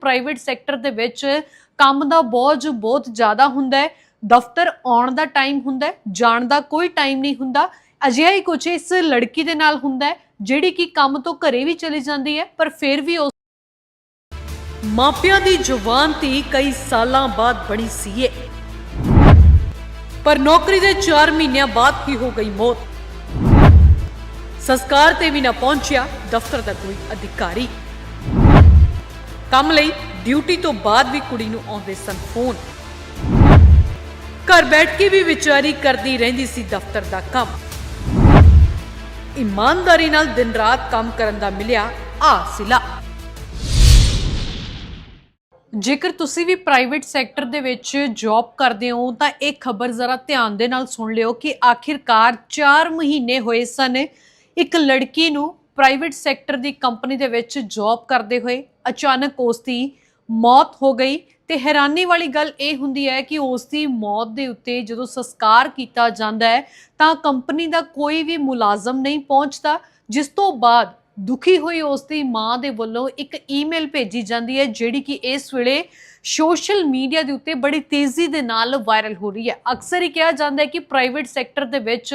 Private sector ਦੇ ਵਿੱਚ ਕੰਮ ਦਾ ਬੋਝ ਬਹੁਤ ਜ਼ਿਆਦਾ ਹੁੰਦਾ ਹੈ। ਦਫ਼ਤਰ ਆਉਣ ਦਾ ਟਾਈਮ ਹੁੰਦਾ ਹੈ, ਜਾਣ ਦਾ ਕੋਈ ਟਾਈਮ ਨਹੀਂ ਹੁੰਦਾ। ਅਜਿਹਾ ਹੀ ਕੁਝ ਇਸ ਲੜਕੀ ਦੇ ਨਾਲ ਹੁੰਦਾ ਹੈ, ਜਿਹੜੀ ਕਿ ਕੰਮ ਤੋਂ ਘਰੇ ਵੀ ਚਲੀ ਜਾਂਦੀ ਹੈ, ਪਰ ਫਿਰ ਵੀ ਉਸ ਮਾਪਿਆਂ ਦੀ ਜਵਾਨ ਧੀ ਕਈ ਸਾਲਾਂ ਬਾਅਦ ਬਣੀ ਸੀਏ ਪਰ ਨੌਕਰੀ ਦੇ 4 ਮਹੀਨਿਆਂ ਬਾਅਦ ਹੀ ਹੋ ਗਈ ਮੌਤ। ਸੰਸਕਾਰ ਤੇ ਵੀ ਨਾ ਪਹੁੰਚਿਆ ਦਫ਼ਤਰ ਦਾ ਕੋਈ ਅਧਿਕਾਰੀ। ਕੰਮ ਲਈ ਡਿਊਟੀ ਤੋਂ ਬਾਅਦ ਵੀ ਕੁੜੀ ਨੂੰ ਆਉਂਦੇ ਸਨ ਫੋਨ। ਘਰ ਬੈਠ ਕੇ ਵੀ ਵਿਚਾਰੀ ਕਰਦੀ ਰਹਿੰਦੀ ਸੀ ਦਫ਼ਤਰ ਦਾ ਕੰਮ। ਇਮਾਨਦਾਰੀ ਨਾਲ ਦਿਨ ਰਾਤ ਕੰਮ ਕਰਨ ਦਾ ਮਿਲਿਆ ਆ ਜੇਕਰ ਤੁਸੀਂ ਵੀ ਪ੍ਰਾਈਵੇਟ ਸੈਕਟਰ ਦੇ ਵਿੱਚ ਜੌਬ ਕਰਦੇ ਹੋ, ਤਾਂ ਇਹ ਖਬਰ ਜ਼ਰਾ ਧਿਆਨ ਦੇ ਨਾਲ ਸੁਣ ਲਿਓ ਕਿ ਆਖਿਰਕਾਰ 4 ਮਹੀਨੇ ਹੋਏ ਸਨ ਇੱਕ ਲੜਕੀ ਨੂੰ ਪ੍ਰਾਈਵੇਟ ਸੈਕਟਰ ਦੀ ਕੰਪਨੀ ਦੇ ਵਿੱਚ ਜੌਬ ਕਰਦੇ ਹੋਏ। ਅਚਾਨਕ ਉਸ ਦੀ ਮੌਤ ਹੋ ਗਈ ਤੇ ਹੈਰਾਨੀ ਵਾਲੀ ਗੱਲ ਇਹ ਹੁੰਦੀ ਹੈ ਕਿ ਉਸ ਦੀ ਮੌਤ ਦੇ ਉੱਤੇ ਜਦੋਂ ਸੰਸਕਾਰ ਕੀਤਾ ਜਾਂਦਾ ਹੈ, ਤਾਂ ਕੰਪਨੀ ਦਾ ਕੋਈ ਵੀ ਮੁਲਾਜ਼ਮ ਨਹੀਂ ਪਹੁੰਚਦਾ, ਜਿਸ ਤੋਂ ਬਾਅਦ ਦੁਖੀ ਹੋਈ ਉਸ ਦੀ ਮਾਂ ਦੇ ਵੱਲੋਂ ਇੱਕ ਈਮੇਲ ਭੇਜੀ ਜਾਂਦੀ ਹੈ, ਜਿਹੜੀ ਕਿ ਇਸ ਵੇਲੇ ਸੋਸ਼ਲ ਮੀਡੀਆ ਦੇ ਉੱਤੇ ਬੜੀ ਤੇਜ਼ੀ ਦੇ ਨਾਲ ਵਾਇਰਲ ਹੋ ਰਹੀ ਹੈ। ਅਕਸਰ ਹੀ ਕਿਹਾ ਜਾਂਦਾ ਹੈ ਕਿ ਪ੍ਰਾਈਵੇਟ ਸੈਕਟਰ ਦੇ ਵਿੱਚ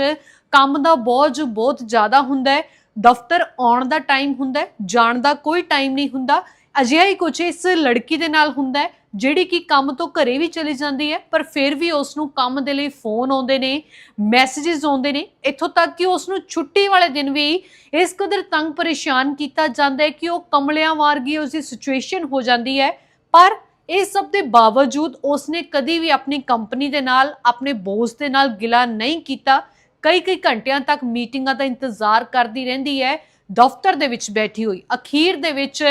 ਕੰਮ ਦਾ ਬੋਝ ਬਹੁਤ ਜ਼ਿਆਦਾ ਹੁੰਦਾ ਹੈ, ਦਫ਼ਤਰ ਆਉਣ ਦਾ ਟਾਈਮ ਹੁੰਦਾ ਹੈ, ਜਾਣ ਦਾ ਕੋਈ ਟਾਈਮ ਨਹੀਂ ਹੁੰਦਾ ਅਜਿਹਾ ਹੀ ਕੁਝ ਇਸ ਲੜਕੀ ਦੇ ਨਾਲ ਹੁੰਦਾ ਹੈ, ਜਿਹੜੀ ਕਿ ਕੰਮ ਤੋਂ ਘਰੇ ਵੀ ਚਲੀ ਜਾਂਦੀ ਹੈ, ਪਰ ਫਿਰ ਵੀ ਉਸ ਨੂੰ ਕੰਮ ਦੇ ਲਈ ਫੋਨ ਆਉਂਦੇ ਨੇ ਮੈਸੇजेस ਆਉਂਦੇ ਨੇ, ਇੱਥੋਂ ਤੱਕ ਕਿ ਉਸ ਨੂੰ ਛੁੱਟੀ ਵਾਲੇ ਦਿਨ ਵੀ ਇਸ ਕਦਰ ਤੰਗ ਪਰੇਸ਼ਾਨ ਕੀਤਾ ਜਾਂਦਾ ਹੈ ਕਿ ਉਹ ਕਮਲਿਆਂ ਵਾਰਗੀ ਉਸ ਦੀ ਸਿਚੁਏਸ਼ਨ ਹੋ ਜਾਂਦੀ ਹੈ, ਪਰ ਇਹ ਸਭ ਦੇ ਬਾਵਜੂਦ ਉਸਨੇ ਕਦੀ ਵੀ ਆਪਣੀ ਕੰਪਨੀ ਦੇ ਨਾਲ, ਆਪਣੇ ਬੋਸ ਦੇ ਨਾਲ ਗਿਲਾ ਨਹੀਂ ਕੀਤਾ। ਕਈ ਕਈ ਘੰਟਿਆਂ ਤੱਕ ਮੀਟਿੰਗਾਂ ਦਾ ਇੰਤਜ਼ਾਰ ਕਰਦੀ ਰਹਿੰਦੀ ਹੈ, ਦਫ਼ਤਰ ਦੇ ਵਿੱਚ ਬੈਠੀ ਹੋਈ, ਅਖੀਰ ਦੇ ਵਿੱਚ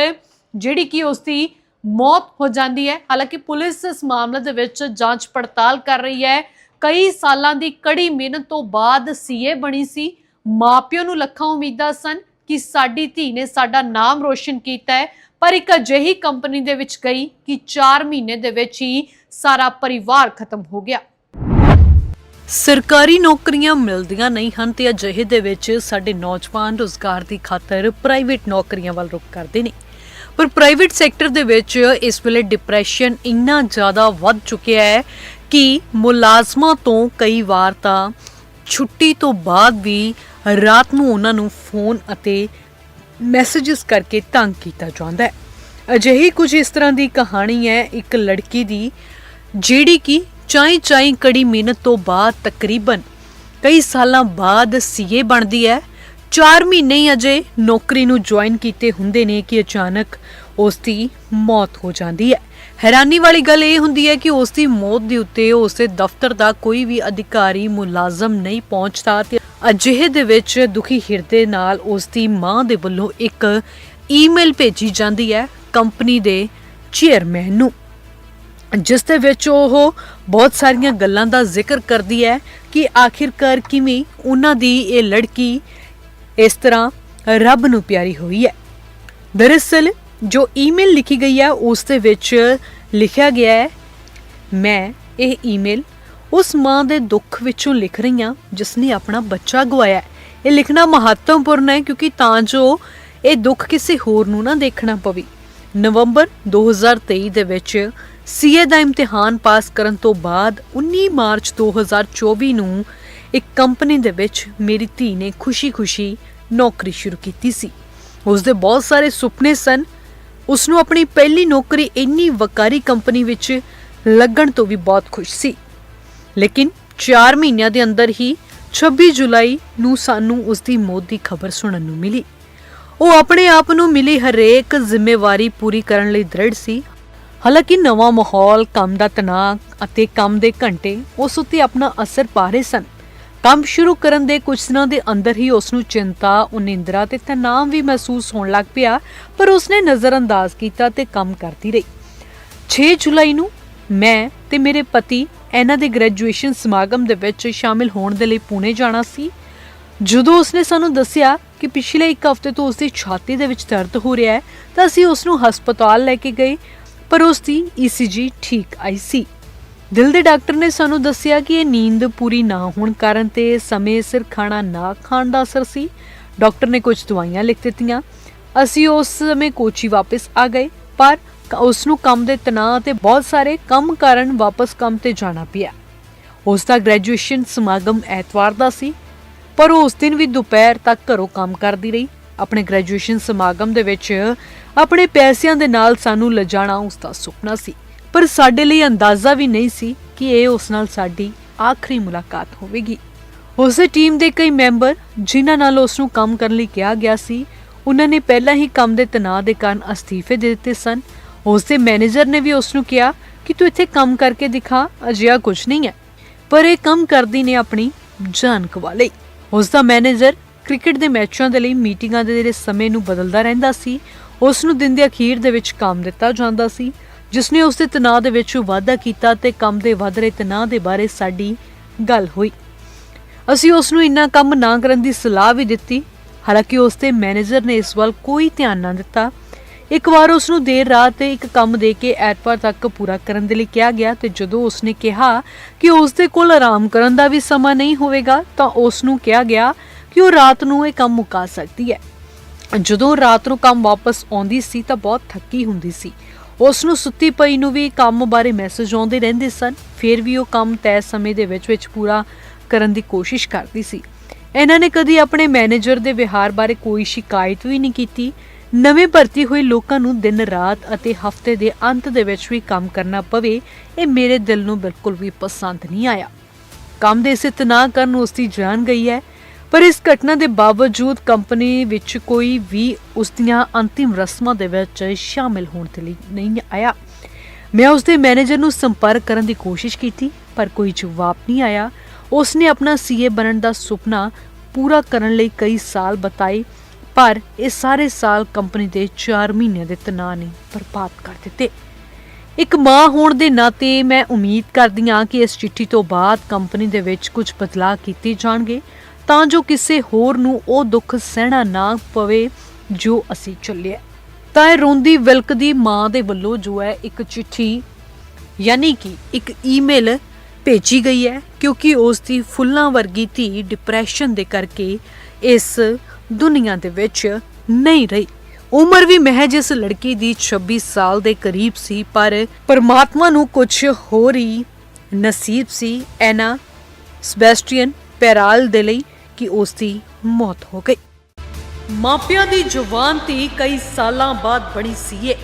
ਜਿਹੜੀ ਕਿ ਉਸ ਦੀ ਮੌਤ ਹੋ ਜਾਂਦੀ ਹੈ। ਹਾਲਾਂਕਿ ਪੁਲਿਸ ਇਸ ਮਾਮਲੇ ਦੇ ਵਿੱਚ ਜਾਂਚ ਪੜਤਾਲ ਕਰ ਰਹੀ ਹੈ। ਕਈ ਸਾਲਾਂ ਦੀ ਕੜੀ ਮਿਹਨਤ ਤੋਂ ਬਾਅਦ ਸੀਏ ਬਣੀ ਸੀ। ਮਾਪਿਆਂ ਨੂੰ ਲੱਖਾਂ ਉਮੀਦਾਂ ਸਨ ਕਿ ਸਾਡੀ ਧੀ ਨੇ ਸਾਡਾ ਨਾਮ ਰੋਸ਼ਨ ਕੀਤਾ ਹੈ। ਪਰ ਇੱਕ ਅਜਿਹੀ ਕੰਪਨੀ ਦੇ ਵਿੱਚ ਗਈ ਕਿ 4 ਮਹੀਨੇ ਦੇ ਵਿੱਚ ਹੀ ਸਾਰਾ ਪਰਿਵਾਰ ਖਤਮ ਹੋ ਗਿਆ। ਸਰਕਾਰੀ ਨੌਕਰੀਆਂ ਮਿਲਦੀਆਂ ਨਹੀਂ ਹਨ ਤੇ ਅਜਿਹੇ ਦੇ ਵਿੱਚ ਸਾਡੇ ਨੌਜਵਾਨ ਰੋਜ਼ਗਾਰ ਦੀ ਖਾਤਰ ਪ੍ਰਾਈਵੇਟ ਨੌਕਰੀਆਂ ਵੱਲ ਰੁਖ ਕਰਦੇ ਨੇ। ਪਰ ਪ੍ਰਾਈਵੇਟ ਸੈਕਟਰ ਦੇ ਵਿੱਚ ਇਸ ਵੇਲੇ ਡਿਪਰੈਸ਼ਨ ਇੰਨਾ ਜ਼ਿਆਦਾ ਵੱਧ ਚੁੱਕਿਆ ਹੈ ਕਿ ਮੁਲਾਜ਼ਮਾਂ ਤੋਂ ਕਈ ਵਾਰ ਤਾਂ ਛੁੱਟੀ ਤੋਂ ਬਾਅਦ ਵੀ ਰਾਤ ਨੂੰ ਉਹਨਾਂ ਨੂੰ ਫੋਨ ਅਤੇ ਮੈਸੇजेस ਕਰਕੇ ਤੰਗ ਕੀਤਾ ਜਾਂਦਾ ਹੈ। ਅਜਿਹੀ ਕੁਝ ਇਸ ਤਰ੍ਹਾਂ ਦੀ ਕਹਾਣੀ ਹੈ, ਇੱਕ ਲੜਕੀ ਦੀ, ਜਿਹੜੀ ਕਿ ਚਾਈ ਚਾਈ ਕੜੀ ਮਿਹਨਤ ਤੋਂ ਬਾਅਦ ਤਕਰੀਬਨ ਕਈ ਸਾਲਾਂ ਬਾਅਦ ਸੀਏ ਬਣਦੀ ਹੈ। 4 ਮਹੀਨੇ ਹੀ ਅਜੇ ਨੌਕਰੀ ਨੂੰ ਜੁਆਇਨ ਕੀਤੇ ਹੁੰਦੇ ਨੇ ਕਿ ਅਚਾਨਕ ਉਸ ਦੀ ਮੌਤ ਹੋ ਜਾਂਦੀ ਹੈ। ਹੈਰਾਨੀ ਵਾਲੀ ਗੱਲ ਇਹ ਹੁੰਦੀ ਹੈ ਕਿ ਉਸ ਦੀ ਮੌਤ ਦੇ ਉੱਤੇ ਉਸ ਦੇ ਦਫ਼ਤਰ ਦਾ ਕੋਈ ਵੀ ਅਧਿਕਾਰੀ ਮੁਲਾਜ਼ਮ ਨਹੀਂ ਪਹੁੰਚਦਾ ਤੇ ਅਜਿਹੇ ਦੇ ਵਿੱਚ ਦੁਖੀ ਹਿਰਦੇ ਨਾਲ ਉਸ ਦੀ ਮਾਂ ਦੇ ਵੱਲੋਂ ਇੱਕ ਈਮੇਲ ਭੇਜੀ ਜਾਂਦੀ ਹੈ ਕੰਪਨੀ ਦੇ ਚੇਅਰਮੈਨ ਨੂੰ। ਜਿਸ ਦੇ ਵਿੱਚ ਉਹ ਬਹੁਤ ਸਾਰੀਆਂ ਗੱਲਾਂ ਦਾ ਜ਼ਿਕਰ ਕਰਦੀ ਹੈ ਕਿ ਆਖਿਰਕਾਰ ਕਿਵੇਂ ਉਹਨਾਂ ਦੀ ਇਹ ਲੜਕੀ ਇਸ ਤਰ੍ਹਾਂ ਰੱਬ ਨੂੰ ਪਿਆਰੀ ਹੋਈ ਹੈ। ਦਰਅਸਲ ਜੋ ਈਮੇਲ ਲਿਖੀ ਗਈ ਹੈ, ਉਸ ਦੇ ਵਿੱਚ ਲਿਖਿਆ ਗਿਆ ਹੈ, ਮੈਂ ਇਹ ਈਮੇਲ ਉਸ ਮਾਂ ਦੇ ਦੁੱਖ ਵਿੱਚੋਂ ਲਿਖ ਰਹੀ ਹਾਂ, ਜਿਸ ਨੇ ਆਪਣਾ ਬੱਚਾ ਗਵਾਇਆ ਇਹ ਲਿਖਣਾ ਮਹੱਤਵਪੂਰਨ ਹੈ, ਕਿਉਂਕਿ ਤਾਂ ਜੋ ਇਹ ਦੁੱਖ ਕਿਸੇ ਹੋਰ ਨੂੰ ਨਾ ਦੇਖਣਾ ਪਵੇ। ਨਵੰਬਰ 2023 ਦੇ ਵਿੱਚ ਸੀਏ ਦਾ ਇਮਤਿਹਾਨ ਪਾਸ ਕਰਨ ਤੋਂ ਬਾਅਦ 19 ਮਾਰਚ 2024 ਨੂੰ ਇੱਕ ਕੰਪਨੀ ਦੇ ਵਿੱਚ ਮੇਰੀ ਧੀ ਨੇ ਖੁਸ਼ੀ-ਖੁਸ਼ੀ ਨੌਕਰੀ ਸ਼ੁਰੂ ਕੀਤੀ ਸੀ। ਉਸ ਦੇ ਬਹੁਤ ਸਾਰੇ ਸੁਪਨੇ ਸਨ। ਉਸ ਨੂੰ ਆਪਣੀ ਪਹਿਲੀ ਨੌਕਰੀ ਇੰਨੀ ਵਕਾਰੀ ਕੰਪਨੀ ਵਿੱਚ ਲੱਗਣ ਤੋਂ ਵੀ ਬਹੁਤ ਖੁਸ਼ ਸੀ। ਲੇਕਿਨ 4 ਮਹੀਨਿਆਂ ਦੇ ਅੰਦਰ ਹੀ 26 ਜੁਲਾਈ ਨੂੰ ਸਾਨੂੰ ਉਸ ਦੀ ਮੌਤ ਦੀ ਖਬਰ ਸੁਣਨ ਨੂੰ ਮਿਲੀ। ਉਹ ਆਪਣੇ ਆਪ ਨੂੰ ਮਿਲੀ ਹਰੇਕ ਜ਼ਿੰਮੇਵਾਰੀ ਪੂਰੀ ਕਰਨ ਲਈ ਦ੍ਰਿੜ ਸੀ। ਹਾਲਾਂਕਿ ਨਵਾਂ ਮਾਹੌਲ, ਕੰਮ ਦਾ ਤਣਾਅ ਅਤੇ ਕੰਮ ਦੇ ਘੰਟੇ ਉਸ ਉੱਤੇ ਆਪਣਾ ਅਸਰ ਪਾ ਰਹੇ ਸਨ। ਕੰਮ ਸ਼ੁਰੂ ਕਰਨ ਦੇ ਕੁਝ ਦਿਨਾਂ ਦੇ ਅੰਦਰ ਹੀ ਉਸ ਨੂੰ ਚਿੰਤਾ, ਉਨਿੰਦਰਾ ਤੇ ਤਣਾਅ ਵੀ ਮਹਿਸੂਸ ਹੋਣ ਲੱਗ ਪਿਆ, ਪਰ ਉਸਨੇ ਨਜ਼ਰਅੰਦਾਜ਼ ਕੀਤਾ ਤੇ ਕੰਮ ਕਰਦੀ ਰਹੀ। 6 ਜੁਲਾਈ ਨੂੰ ਮੈਂ ਤੇ ਮੇਰੇ ਪਤੀ ਇਹਨਾਂ ਦੇ ਗ੍ਰੈਜੂਏਸ਼ਨ ਸਮਾਗਮ ਦੇ ਵਿੱਚ ਸ਼ਾਮਿਲ ਹੋਣ ਦੇ ਲਈ ਪੁਣੇ ਜਾਣਾ ਸੀ। ਜਦੋਂ ਉਸਨੇ ਸਾਨੂੰ ਦੱਸਿਆ ਕਿ ਪਿਛਲੇ ਇੱਕ ਹਫ਼ਤੇ ਤੋਂ ਉਸਦੀ ਛਾਤੀ ਦੇ ਵਿੱਚ ਦਰਦ ਹੋ ਰਿਹਾ ਹੈ, ਤਾਂ ਅਸੀਂ ਉਸ ਨੂੰ ਹਸਪਤਾਲ ਲੈ ਕੇ ਗਏ, ਪਰ ਉਸ ਦੀ ECG ਠੀਕ ਆਈ ਸੀ। ਦਿਲ ਦੇ ਡਾਕਟਰ ਨੇ ਸਾਨੂੰ ਦੱਸਿਆ ਕਿ ਇਹ ਨੀਂਦ ਪੂਰੀ ਨਾ ਹੋਣ ਕਾਰਨ ਤੇ ਸਮੇਂ ਸਿਰ ਖਾਣਾ ਨਾ ਖਾਣ ਦਾ ਅਸਰ ਸੀ। ਡਾਕਟਰ ਨੇ ਕੁਝ ਦਵਾਈਆਂ ਲਿਖ ਦਿੱਤੀਆਂ। ਅਸੀਂ ਉਸ ਸਮੇਂ ਕੋਚੀ ਵਾਪਸ ਆ ਗਏ, ਪਰ ਉਸ ਨੂੰ ਕੰਮ ਦੇ ਤਣਾਅ ਤੇ ਬਹੁਤ ਸਾਰੇ ਕੰਮ ਕਾਰਨ ਵਾਪਸ ਕੰਮ ਤੇ ਜਾਣਾ ਪਿਆ। ਉਸ ਦਾ ਗ੍ਰੈਜੂਏਸ਼ਨ ਸਮਾਗਮ ਐਤਵਾਰ ਦਾ ਸੀ, ਪਰ ਉਹ ਉਸ ਦਿਨ ਵੀ ਦੁਪਹਿਰ ਤੱਕ ਘਰੋਂ ਕੰਮ ਕਰਦੀ ਰਹੀ। ਆਪਣੇ ਗ੍ਰੈਜੂਏਸ਼ਨ ਸਮਾਗਮ ਦੇ ਵਿੱਚ ਆਪਣੇ ਪੈਸਿਆਂ ਦੇ ਨਾਲ ਸਾਨੂੰ ਲਿਜਾਣਾ ਉਸ ਦਾ ਸੁਪਨਾ ਸੀ। ਪਰ ਸਾਡੇ ਲਈ ਅੰਦਾਜ਼ਾ ਵੀ ਨਹੀਂ ਸੀ ਕਿ ਇਹ ਉਸ ਨਾਲ ਸਾਡੀ ਆਖਰੀ ਮੁਲਾਕਾਤ ਹੋਵੇਗੀ। ਉਸ ਦੀ ਟੀਮ ਦੇ ਕਈ ਮੈਂਬਰ, ਜਿਨ੍ਹਾਂ ਨਾਲ ਉਸ ਨੂੰ ਕੰਮ ਕਰਨ ਲਈ ਕਿਹਾ ਗਿਆ ਸੀ, ਉਹਨਾਂ ਨੇ ਪਹਿਲਾਂ ਹੀ ਕੰਮ ਦੇ ਤਣਾਅ ਦੇ ਕਾਰਨ ਅਸਤੀਫੇ ਦੇ ਦਿੱਤੇ ਸਨ। ਉਸ ਦੇ ਮੈਨੇਜਰ ਨੇ ਵੀ ਉਸ ਨੂੰ ਕਿਹਾ ਕਿ ਤੂੰ ਇੱਥੇ ਕੰਮ ਕਰਕੇ ਦਿਖਾ, ਅਜਿਹਾ ਕੁਝ ਨਹੀਂ ਹੈ। ਪਰ ਇਹ ਕੰਮ ਕਰਦੀ ਨੇ ਆਪਣੀ ਜਾਨ ਗਵਾ ਲਈ। ਉਸ ਦਾ ਮੈਨੇਜਰ ਕ੍ਰਿਕਟ ਦੇ ਮੈਚਾਂ ਦੇ ਲਈ ਮੀਟਿੰਗਾਂ ਦੇ ਸਮੇਂ ਨੂੰ ਬਦਲਦਾ ਰਹਿੰਦਾ ਸੀ, ਉਸ ਨੂੰ ਦਿਨ ਦੇ ਅਖੀਰ ਦੇ ਵਿੱਚ ਕੰਮ ਦਿੱਤਾ ਜਾਂਦਾ ਸੀ। ਜਿਸ ਨੇ ਉਸ ਦੇ ਤਣਾਅ ਦੇ ਵਿੱਚ ਵਾਧਾ ਕੀਤਾ ਤੇ ਕੰਮ ਦੇ ਵਧ ਰਹੇ ਤਣਾਅ ਦੇ ਬਾਰੇ ਸਾਡੀ ਗੱਲ ਹੋਈ। ਅਸੀਂ ਉਸ ਨੂੰ ਇੰਨਾ ਕੰਮ ਨਾ ਕਰਨ ਦੀ ਸਲਾਹ ਵੀ ਦਿੱਤੀ। ਹਾਲਾਂਕਿ ਉਸ ਦੇ ਮੈਨੇਜਰ ਨੇ ਇਸ ਵੱਲ ਕੋਈ ਧਿਆਨ ਨਾ ਦਿੱਤਾ। ਇੱਕ ਵਾਰ ਉਸ ਨੂੰ ਦੇਰ ਰਾਤ ਇੱਕ ਕੰਮ ਦੇ ਕੇ ਐਤਵਾਰ ਤੱਕ ਪੂਰਾ ਕਰਨ ਦੇ ਲਈ ਕਿਹਾ ਗਿਆ ਤੇ ਜਦੋਂ ਉਸ ਨੇ ਕਿਹਾ ਕਿ ਉਸ ਦੇ ਕੋਲ ਆਰਾਮ ਕਰਨ ਦਾ ਵੀ ਸਮਾਂ ਨਹੀਂ ਹੋਵੇਗਾ, ਤਾਂ ਉਸ ਨੂੰ ਕਿਹਾ ਗਿਆ ਕਿ ਉਹ ਰਾਤ ਨੂੰ ਇਹ ਕੰਮ ਮੁਕਾ ਸਕਦੀ ਹੈ। ਜਦੋਂ ਰਾਤ ਨੂੰ ਕੰਮ ਵਾਪਸ ਆਉਂਦੀ ਸੀ ਤਾਂ ਬਹੁਤ ਥੱਕੀ ਹੁੰਦੀ ਸੀ। ਉਸ ਨੂੰ ਸੁੱਤੀ ਪਈ ਨੂੰ ਵੀ ਕੰਮ ਬਾਰੇ ਮੈਸੇਜ ਆਉਂਦੇ ਰਹਿੰਦੇ ਸਨ। ਫਿਰ ਵੀ ਉਹ ਕੰਮ ਤੈਅ ਸਮੇਂ ਦੇ ਵਿੱਚ ਵਿੱਚ ਪੂਰਾ ਕਰਨ ਦੀ ਕੋਸ਼ਿਸ਼ ਕਰਦੀ ਸੀ। ਇਹਨਾਂ ਨੇ ਕਦੀ ਆਪਣੇ ਮੈਨੇਜਰ ਦੇ ਵਿਹਾਰ ਬਾਰੇ ਕੋਈ ਸ਼ਿਕਾਇਤ ਵੀ ਨਹੀਂ ਕੀਤੀ। ਨਵੇਂ ਭਰਤੀ ਹੋਏ ਲੋਕਾਂ ਨੂੰ ਦਿਨ ਰਾਤ ਅਤੇ ਹਫ਼ਤੇ ਦੇ ਅੰਤ ਦੇ ਵਿੱਚ ਵੀ ਕੰਮ ਕਰਨਾ ਪਵੇ, ਇਹ ਮੇਰੇ ਦਿਲ ਨੂੰ ਬਿਲਕੁਲ ਵੀ ਪਸੰਦ ਨਹੀਂ ਆਇਆ। ਕੰਮ ਦੇ ਇਸੇ ਤਣਾਅ ਕਰਨ ਉਸ ਦੀ ਜਾਨ ਗਈ ਹੈ। ਪਰ ਇਸ ਘਟਨਾ ਦੇ ਬਾਵਜੂਦ ਕੰਪਨੀ ਵਿੱਚ ਕੋਈ ਵੀ ਉਸ ਦੀਆਂ ਅੰਤਿਮ ਰਸਮਾਂ ਦੇ ਵਿੱਚ ਸ਼ਾਮਿਲ ਹੋਣ ਦੇ ਲਈ ਨਹੀਂ ਆਇਆ। ਮੈਂ ਉਸ ਦੇ ਮੈਨੇਜਰ ਨੂੰ ਸੰਪਰਕ ਕਰਨ ਦੀ ਕੋਸ਼ਿਸ਼ ਕੀਤੀ, ਪਰ ਕੋਈ ਜਵਾਬ ਨਹੀਂ ਆਇਆ। ਉਸ ਨੇ ਆਪਣਾ ਸੀਏ ਬਣਨ ਦਾ ਸੁਪਨਾ ਪੂਰਾ ਕਰਨ ਲਈ ਕਈ ਸਾਲ ਬਤਾਏ, ਪਰ ਇਹ ਸਾਰੇ ਸਾਲ ਕੰਪਨੀ ਦੇ 4 ਮਹੀਨੇ ਦੇ ਤਣਾਅ ਨੇ ਬਰਬਾਦ ਕਰ ਦਿੱਤੇ। ਇੱਕ ਮਾਂ ਹੋਣ ਦੇ ਨਾਤੇ ਮੈਂ ਉਮੀਦ ਕਰਦੀ ਹਾਂ ਕਿ ਇਸ ਚਿੱਠੀ ਤੋਂ ਬਾਅਦ ਕੰਪਨੀ ਦੇ ਵਿੱਚ ਕੁਝ ਬਦਲਾਅ ਕੀਤੇ ਜਾਣਗੇ। ਤਾਂ ਜੋ ਕਿਸੇ ਹੋਰ ਨੂੰ ਉਹ ਦੁੱਖ ਸਹਿਣਾ ਨਾ ਪਵੇ ਜੋ ਅਸੀਂ ਚੱਲਿਆ। ਤਾਂ ਇਹ ਰੋਂਦੀ ਵਿਲਕਦੀ ਮਾਂ ਦੇ ਵੱਲੋਂ ਜੋ ਹੈ ਇੱਕ ਚਿੱਠੀ, ਯਾਨੀ ਕਿ ਇੱਕ ਈਮੇਲ ਭੇਜੀ ਗਈ ਹੈ, ਕਿਉਂਕਿ ਉਸ ਦੀ ਫੁੱਲਾਂ ਵਰਗੀ ਧੀ ਡਿਪਰੈਸ਼ਨ ਦੇ ਕਰਕੇ ਇਸ ਦੁਨੀਆ ਦੇ ਵਿੱਚ ਨਹੀਂ ਰਹੀ। ਉਮਰ ਵੀ ਮਹਿਜ ਇਸ ਲੜਕੀ ਦੀ 26 ਸਾਲ ਦੇ ਕਰੀਬ ਸੀ, ਪਰ ਪਰਮਾਤਮਾ ਨੂੰ ਕੁਝ ਹੋਰ ਹੀ ਨਸੀਬ ਸੀ। ਐਨਾ ਸਬੈਸਟੀਅਨ ਪੈਰਾਲ ਦੇ ਲਈ ਕਿ ਉਸ ਦੀ ਮੌਤ ਹੋ ਗਈ। ਮਾਪਿਆਂ ਦੀ ਜਵਾਨ ਧੀ ਕਈ ਸਾਲਾਂ ਬਾਅਦ ਬਣੀ ਸੀਏ